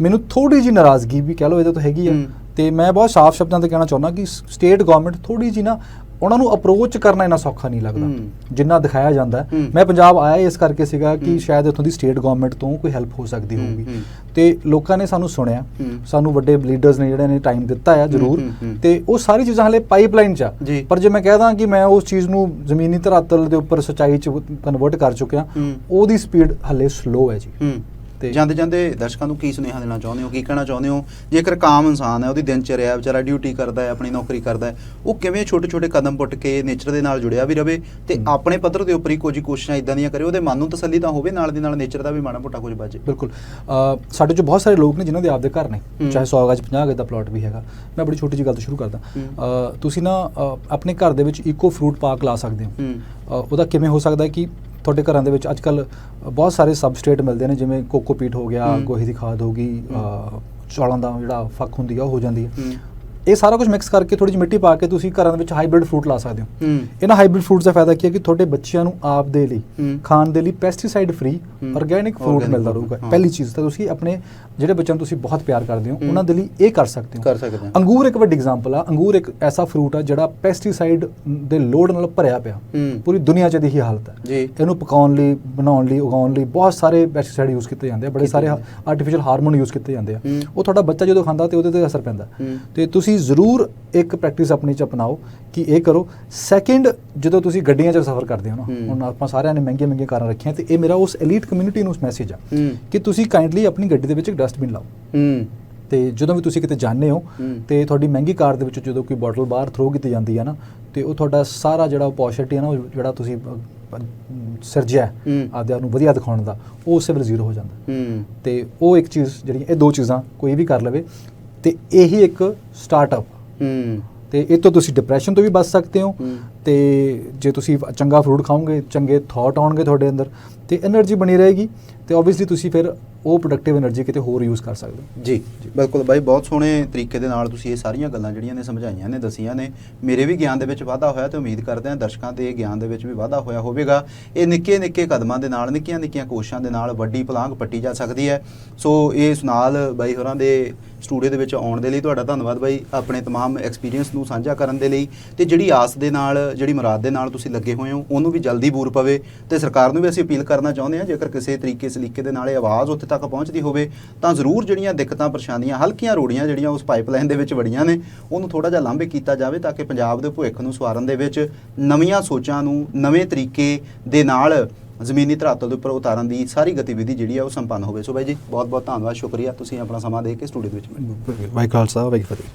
Speaker 1: ਮੈਨੂੰ ਥੋੜੀ ਜੀ ਨਾਰਾਜ਼ਗੀ ਵੀ ਕਹਿ ਲਓ ਇਹਦੇ ਤੋਂ ਹੈਗੀ ਆ। ਤੇ ਮੈਂ ਬਹੁਤ ਸਾਫ਼ ਸ਼ਬਦਾਂ ਤੇ ਕਹਿਣਾ ਚਾਹੁੰਦਾ ਕਿ ਸਟੇਟ ਗਵਰਨਮੈਂਟ ਥੋੜੀ ਜੀ ਨਾ ਉਹਨਾਂ ਨੂੰ ਅਪਰੋਚ ਕਰਨਾ ਇੰਨਾ ਸੌਖਾ ਨਹੀਂ ਲੱਗਦਾ। ਜਿੰਨਾ ਦਿਖਾਇਆ ਜਾਂਦਾ। ਮੈਂ ਪੰਜਾਬ ਆਇਆ ਇਸ ਕਰਕੇ ਸੀਗਾ ਕਿ। ਸ਼ਾਇਦ ਇੱਥੋਂ ਦੀ ਸਟੇਟ ਗਵਰਨਮੈਂਟ ਤੋਂ ਕੋਈ ਹੈਲਪ ਹੋ ਸਕਦੀ ਹੋਊਗੀ। ਤੇ ਲੋਕਾਂ ਨੇ ਸਾਨੂੰ ਸੁਣਿਆ। ਸਾਨੂੰ ਵੱਡੇ ਲੀਡਰਸ ਨੇ ਜਿਹੜੇ ਨੇ ਟਾਈਮ ਦਿੱਤਾ ਆ ਜ਼ਰੂਰ। ਤੇ ਉਹ ਸਾਰੀ ਚੀਜ਼ਾਂ ਹਲੇ ਪਾਈਪਲਾਈਨ 'ਚ ਆ। ਪਰ ਜੇ ਮੈਂ ਕਹਦਾ ਕਿ ਮੈਂ ਉਸ ਚੀਜ਼ ਨੂੰ ਜ਼ਮੀਨੀ ਧਰਾਤਲ ਦੇ ਉੱਪਰ ਸੱਚਾਈ 'ਚ ਕਨਵਰਟ ਕਰ ਚੁੱਕਿਆ। ਉਹਦੀ ਸਪੀਡ ਹਲੇ ਸਲੋ ਹੈ ਜੀ
Speaker 2: ਜਾਂਦੇ ਜਾਂਦੇ ਦਰਸ਼ਕਾਂ ਨੂੰ ਕੀ ਸੁਨੇਹਾ ਦੇਣਾ ਚਾਹੁੰਦੇ ਹੋ ਕੀ ਕਹਿਣਾ ਚਾਹੁੰਦੇ ਹੋ? ਜੇਕਰ ਕਾਮ ਇਨਸਾਨ ਹੈ ਉਹਦੀ ਦਿਨਚਰਿਆ ਵਿਚਾਰਾ ਡਿਊਟੀ ਕਰਦਾ ਹੈ ਆਪਣੀ ਨੌਕਰੀ ਕਰਦਾ ਹੈ ਉਹ ਕਿਵੇਂ ਛੋਟੇ ਛੋਟੇ ਕਦਮ ਪੁੱਟ ਕੇ ਨੇਚਰ ਦੇ ਨਾਲ ਜੁੜਿਆ ਵੀ ਰਵੇ ਤੇ। ਆਪਣੇ ਪੱਧਰ ਦੇ ਉੱਪਰ ਹੀ ਕੁਝ ਕੋਸ਼ਿਸ਼ਾਂ ਇਦਾਂ ਦੀਆਂ ਕਰੇ ਉਹਦੇ ਮਨ ਨੂੰ ਤਸੱਲੀ ਤਾਂ ਹੋਵੇ ਨਾਲ ਦੀ ਨਾਲ ਨੇਚਰ ਦਾ ਵੀ ਮਾੜਾ ਮੋਟਾ ਕੁਝ ਬਚੇ।
Speaker 1: ਬਿਲਕੁਲ। ਸਾਡੇ ਚ ਬਹੁਤ ਸਾਰੇ ਲੋਕ ਨੇ ਜਿਨ੍ਹਾਂ ਦੇ ਆਪਦੇ ਘਰ ਨੇ। ਚਾਹੇ 100 ਗਜ 50 ਗਜ ਦਾ ਪਲਾਟ ਵੀ ਹੈਗਾ। ਮੈਂ ਬੜੀ ਛੋਟੀ ਜਿਹੀ ਗੱਲ ਤੋਂ ਸ਼ੁਰੂ ਕਰਦਾ। ਤੁਸੀਂ ਨਾ ਆਪਣੇ ਘਰ ਦੇ ਵਿੱਚ ਇਕੋ ਫਰੂਟ ਪਾਰਕ ਲਾ ਸਕਦੇ ਹੋ। ਉਹਦਾ ਕਿਵੇਂ ਹੋ ਸਕਦਾ ਕਿ ਤੁਹਾਡੇ ਘਰਾਂ ਦੇ ਵਿੱਚ ਅੱਜ ਕੱਲ ਬਹੁਤ ਸਾਰੇ ਸਬਸਟ੍ਰੇਟ ਮਿਲਦੇ ਨੇ ਜਿਵੇਂ ਕੋਕੋਪੀਟ ਹੋ ਗਿਆ। ਗੋਹੇ ਦੀ ਖਾਦ ਹੋ ਗਈ ਚੌਲਾਂ ਦਾ ਜਿਹੜਾ ਫੱਕ ਹੁੰਦੀ ਆ ਉਹ ਹੋ ਜਾਂਦੀ ਹੂੰ। ਇਹ ਸਾਰਾ ਕੁਝ ਮਿਕਸ ਕਰਕੇ ਥੋੜੀ ਜਿਹੀ ਮਿੱਟੀ ਪਾ ਕੇ ਤੁਸੀਂ ਘਰਾਂ ਦੇ ਵਿੱਚ ਹਾਈਬ੍ਰਿਡ ਫਰੂਟ ਲਾ ਸਕਦੇ ਹੋ ਇਹਨਾਂ ਹਾਈਬ੍ਰਿਡ ਫਰੂਟਸ ਦਾ ਫਾਇਦਾ ਕੀ ਹੈ ਕਿ ਤੁਹਾਡੇ ਬੱਚਿਆਂ ਨੂੰ ਆਪ ਦੇ ਲਈ। ਖਾਣ ਦੇ ਲਈ ਪੈਸਟੀਸਾਈਡ ਫ੍ਰੀ। ਆਰਗੇਨਿਕ ਫਰੂਟ ਮਿਲਦਾ ਰਹੂਗਾ। ਪਹਿਲੀ ਚੀਜ਼ ਤਾਂ ਤੁਸੀਂ ਆਪਣੇ ਜਿਹੜੇ ਬੱਚਿਆਂ ਨੂੰ ਤੁਸੀਂ ਬਹੁਤ ਪਿਆਰ ਕਰਦੇ ਹੋ। ਉਹਨਾਂ ਦੇ ਲਈ ਇਹ ਕਰ ਸਕਦੇ ਹੋ
Speaker 2: ਕਰ ਸਕਦੇ ਹਾਂ।
Speaker 1: ਅੰਗੂਰ ਇੱਕ ਵੱਡੀ ਐਗਜ਼ਾਮਪਲ ਆ ਅੰਗੂਰ ਇੱਕ ਐਸਾ ਫਰੂਟ ਆ ਜਿਹੜਾ ਪੈਸਟੀਸਾਈਡ ਦੇ ਲੋਡ ਨਾਲ ਭਰਿਆ ਪਿਆ ਪੂਰੀ ਦੁਨੀਆ 'ਚ ਇਹੀ ਹਾਲਤ ਹੈ ਇਹਨੂੰ ਪਕਾਉਣ ਲਈ ਬਣਾਉਣ ਲਈ ਉਗਾਉਣ ਲਈ ਬਹੁਤ ਸਾਰੇ ਪੈਸਟੀਸਾਈਡ ਯੂਜ਼ ਕੀਤੇ ਜਾਂਦੇ ਆ ਬੜੇ ਸਾਰੇ ਆਰਟੀਫੀਸ਼ੀਅਲ ਹਾਰਮੋਨ ਯੂਜ਼ ਕੀਤੇ ਜਾਂਦੇ ਆ। ਉਹ ਤੁਹਾਡਾ ਬੱਚਾ ਜਦੋਂ ਖਾਂਦਾ ਤੇ ਉਹਦੇ ਤੇ ਅਸਰ ਪੈਂਦਾ। ਤੇ ਤੁਸੀਂ ਜ਼ਰੂਰ ਇੱਕ ਪ੍ਰੈਕਟਿਸ ਆਪਣੀ ਚ ਅਪਣਾਓ ਕਿ ਇਹ ਕਰੋ ਸੈਕਿੰਡ ਜਦੋਂ ਤੁਸੀਂ ਗੱਡੀਆਂ 'ਚ ਸਫ਼ਰ ਕਰਦੇ ਹੋ ਨਾ। ਹੁਣ ਆਪਾਂ ਸਾਰਿਆਂ ਨੇ ਮਹਿੰਗੀਆਂ ਮਹਿੰਗੀਆਂ ਕਾਰਾਂ ਰੱਖੀਆਂ ਤੇ ਇਹ ਮੇਰਾ ਉਸ ਐਲੀਟ ਕਮਿਊਨਿਟੀ ਨੂੰ ਮੈਸੇਜ ਆ ਕਿ ਤੁਸੀਂ ਕਾਈਂਡਲੀ ਆਪਣੀ ਗੱਡੀ ਦੇ ਵਿੱਚ ਇੱਕ ਡਸਟਬਿਨ ਲਾਓ ਤੇ ਜਦੋਂ ਵੀ ਤੁਸੀਂ ਕਿਤੇ ਜਾਂਦੇ ਹੋ। ਤੇ ਤੁਹਾਡੀ ਮਹਿੰਗੀ ਕਾਰ ਦੇ ਵਿੱਚ ਜਦੋਂ ਕੋਈ ਬੋਟਲ ਬਾਹਰ ਥਰੋ ਕੀਤੀ ਜਾਂਦੀ ਹੈ ਨਾ ਤੇ ਉਹ ਤੁਹਾਡਾ ਸਾਰਾ ਜਿਹੜਾ ਪੋਜ਼ਿਟਿਵ ਹੈ ਨਾ ਉਹ ਜਿਹੜਾ ਤੁਸੀਂ ਸਿਰਜਿਆ। ਆਪਦੇ ਆਪ ਨੂੰ ਵਧੀਆ ਦਿਖਾਉਣ ਦਾ ਉਹ ਉਸੇ ਵੇਲੇ ਜ਼ੀਰੋ ਹੋ ਜਾਂਦਾ ਤੇ ਉਹ ਇੱਕ ਚੀਜ਼ ਜਿਹੜੀ ਇਹ ਦੋ ਚੀਜ਼ਾਂ ਕੋਈ ਵੀ ਕਰ ਲਵੇ ਤੇ ਇਹੀ ਇੱਕ ਸਟਾਰਟਅਪ
Speaker 2: ਹੂੰ।
Speaker 1: ਤੇ ਇਹ ਤੋਂ ਤੁਸੀਂ ਡਿਪਰੈਸ਼ਨ ਤੋਂ ਵੀ ਬਚ ਸਕਦੇ ਹੋ। ਤੇ ਜੇ ਤੁਸੀਂ ਚੰਗਾ ਫਰੂਟ ਖਾਓਗੇ ਚੰਗੇ ਥਾਟ ਆਉਣਗੇ ਤੁਹਾਡੇ ਅੰਦਰ ਤੇ એનર્ਜੀ ਬਣੀ ਰਹੇਗੀ। ਤੇ ਆਬਵੀਅਸਲੀ ਤੁਸੀਂ ਫਿਰ ਉਹ ਪ੍ਰੋਡਕਟਿਵ એનર્ਜੀ ਕਿਤੇ ਹੋਰ ਯੂਜ਼ ਕਰ ਸਕਦੇ ਜੀ
Speaker 2: ਜੀ, ਬਿਲਕੁਲ ਬਾਈ, ਬਹੁਤ ਸੋਹਣੇ ਤਰੀਕੇ ਦੇ ਨਾਲ ਤੁਸੀਂ ਇਹ ਸਾਰੀਆਂ ਗੱਲਾਂ ਜਿਹੜੀਆਂ ਨੇ ਸਮਝਾਈਆਂ ਨੇ, ਦਸੀਆਂ ਨੇ। ਮੇਰੇ ਵੀ ਗਿਆਨ ਦੇ ਵਿੱਚ ਵਾਧਾ ਹੋਇਆ ਤੇ ਉਮੀਦ ਕਰਦੇ ਹਾਂ ਦਰਸ਼ਕਾਂ ਦੇ ਗਿਆਨ ਦੇ ਵਿੱਚ ਵੀ ਵਾਧਾ ਹੋਇਆ ਹੋਵੇਗਾ। ਇਹ ਨਿੱਕੇ ਨਿੱਕੇ ਕਦਮਾਂ ਦੇ ਨਾਲ ਨਿੱਕੀਆਂ ਨਿੱਕੀਆਂ ਕੋਸ਼ਿਸ਼ਾਂ ਦੇ ਨਾਲ ਵੱਡੀ ਪਲਾਂਘ ਪੱਟੀ ਜਾ ਸਕਦੀ ਹੈ। ਸੋ ਇਸ ਨਾਲ ਬਾਈ ਹੋਰਾਂ ਦੇ ਸਟੂਡੀਓ ਦੇ ਵਿੱਚ ਆਉਣ ਦੇ ਲਈ ਤੁਹਾਡਾ ਧੰਨਵਾਦ ਬਾਈ, ਆਪਣੇ तमाम ਐਕਸਪੀਰੀਅੰਸ ਨੂੰ ਸਾਂਝਾ ਕਰਨ ਦੇ ਲਈ। ਤੇ ਜਿਹੜੀ ਆਸ ਦੇ ਨਾਲ, ਜਿਹੜੀ ਮੁਰਾਦ ਦੇ ਨਾਲ ਤੁਸੀਂ ਲੱਗੇ ਹੋਏ ਹੋ, ਉਹਨੂੰ ਵੀ ਜਲਦੀ ਬੂਰ ਪਵੇ। ਤੇ ਸਰਕਾਰ ਨੂੰ ਵੀ ਅਸੀਂ ਅਪੀਲ ਕਰਨਾ ਚਾਹੁੰਦੇ ਹਾਂ, ਜੇਕਰ ਕਿਸੇ ਤਰੀਕੇ, ਸਲੀਕੇ ਦੇ ਨਾਲ ਇਹ ਆਵਾਜ਼ ਉੱਥੇ ਤੱਕ ਪਹੁੰਚਦੀ ਹੋਵੇ, ਤਾਂ ਜ਼ਰੂਰ ਜਿਹੜੀਆਂ ਦਿੱਕਤਾਂ, ਪਰੇਸ਼ਾਨੀਆਂ, ਹਲਕੀਆਂ ਰੋੜੀਆਂ ਜਿਹੜੀਆਂ ਉਸ ਪਾਈਪਲਾਈਨ ਦੇ ਵਿੱਚ ਵੜੀਆਂ ਨੇ, ਉਹਨੂੰ ਥੋੜਾ ਜਿਹਾ ਲਾਂਭੇ ਕੀਤਾ ਜਾਵੇ ਤਾਂ ਕਿ ਪੰਜਾਬ ਦੇ ਭਵਿੱਖ ਨੂੰ ਸਵਾਰਨ ਦੇ ਵਿੱਚ ਨਵੀਆਂ ਸੋਚਾਂ ਨੂੰ ਨਵੇਂ ਤਰੀਕੇ ਦੇ ਨਾਲ ਜ਼ਮੀਨੀ ਧਰਾਤਲ ਦੇ ਉੱਪਰ ਉਤਾਰਨ ਦੀ ਸਾਰੀ ਗਤੀਵਿਧੀ ਜਿਹੜੀ ਆ ਉਹ ਸੰਪੰਨ ਹੋਵੇ। ਸੋ ਬਾਈ ਜੀ ਬਹੁਤ ਬਹੁਤ ਧੰਨਵਾਦ, ਸ਼ੁਕਰੀਆ। ਤੁਸੀਂ ਆਪਣਾ ਸਮਾਂ ਦੇ ਕੇ ਸਟੂਡੀਓ ਦੇ ਵਿੱਚ ਮਿਲੇ
Speaker 1: ਵਾਹਿ ਖਾਲਸਾ, ਵਾਹਿਗੁਰੂ ਫਤਿਹ।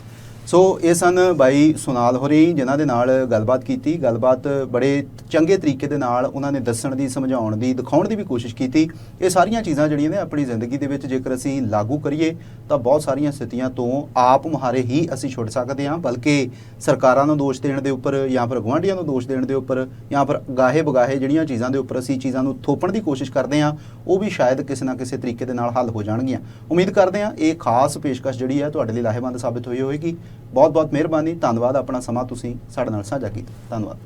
Speaker 2: ਸੋ ਇਹ ਸਨ ਬਾਈ ਸੁਨਾਲ ਹੋਰੀ ਜਿਨ੍ਹਾਂ ਦੇ ਨਾਲ ਗੱਲਬਾਤ ਕੀਤੀ। ਗੱਲਬਾਤ ਬੜੇ ਚੰਗੇ ਤਰੀਕੇ ਦੇ ਨਾਲ ਉਹਨਾਂ ਨੇ ਦੱਸਣ ਦੀ, ਸਮਝਾਉਣ ਦੀ, ਦਿਖਾਉਣ ਦੀ ਵੀ ਕੋਸ਼ਿਸ਼ ਕੀਤੀ। ਇਹ ਸਾਰੀਆਂ ਚੀਜ਼ਾਂ ਜਿਹੜੀਆਂ ਨੇ ਆਪਣੀ ਜ਼ਿੰਦਗੀ ਦੇ ਵਿੱਚ ਜੇਕਰ ਅਸੀਂ ਲਾਗੂ ਕਰੀਏ, ਤਾਂ ਬਹੁਤ ਸਾਰੀਆਂ ਸਥਿਤੀਆਂ ਤੋਂ ਆਪ ਮੁਹਾਰੇ ਹੀ ਅਸੀਂ ਛੁੱਟ ਸਕਦੇ ਹਾਂ, ਬਲਕਿ ਸਰਕਾਰਾਂ ਨੂੰ ਦੋਸ਼ ਦੇਣ ਦੇ ਉੱਪਰ ਜਾਂ ਫਿਰ ਗੁਆਂਢੀਆਂ ਨੂੰ ਦੋਸ਼ ਦੇਣ ਦੇ ਉੱਪਰ ਜਾਂ ਫਿਰ ਗਾਹੇ ਬਗਾਹੇ ਜਿਹੜੀਆਂ ਚੀਜ਼ਾਂ ਦੇ ਉੱਪਰ ਅਸੀਂ ਚੀਜ਼ਾਂ ਨੂੰ ਥੋਪਣ ਦੀ ਕੋਸ਼ਿਸ਼ ਕਰਦੇ ਹਾਂ, ਉਹ ਵੀ ਸ਼ਾਇਦ ਕਿਸੇ ਨਾ ਕਿਸੇ ਤਰੀਕੇ ਦੇ ਨਾਲ ਹੱਲ ਹੋ ਜਾਣਗੀਆਂ। ਉਮੀਦ ਕਰਦੇ ਹਾਂ ਇਹ ਖਾਸ ਪੇਸ਼ਕਸ਼ ਜਿਹੜੀ ਹੈ ਤੁਹਾਡੇ ਲਈ ਲਾਹੇਵੰਦ ਸਾਬਿਤ ਹੋਈ ਹੋਵੇਗੀ। ਬਹੁਤ ਬਹੁਤ ਮਿਹਰਬਾਨੀ। ਧੰਨਵਾਦ ਆਪਣਾ ਸਮਾਂ ਤੁਸੀਂ ਸਾਡੇ ਨਾਲ ਸਾਂਝਾ ਕੀਤਾ। ਧੰਨਵਾਦ।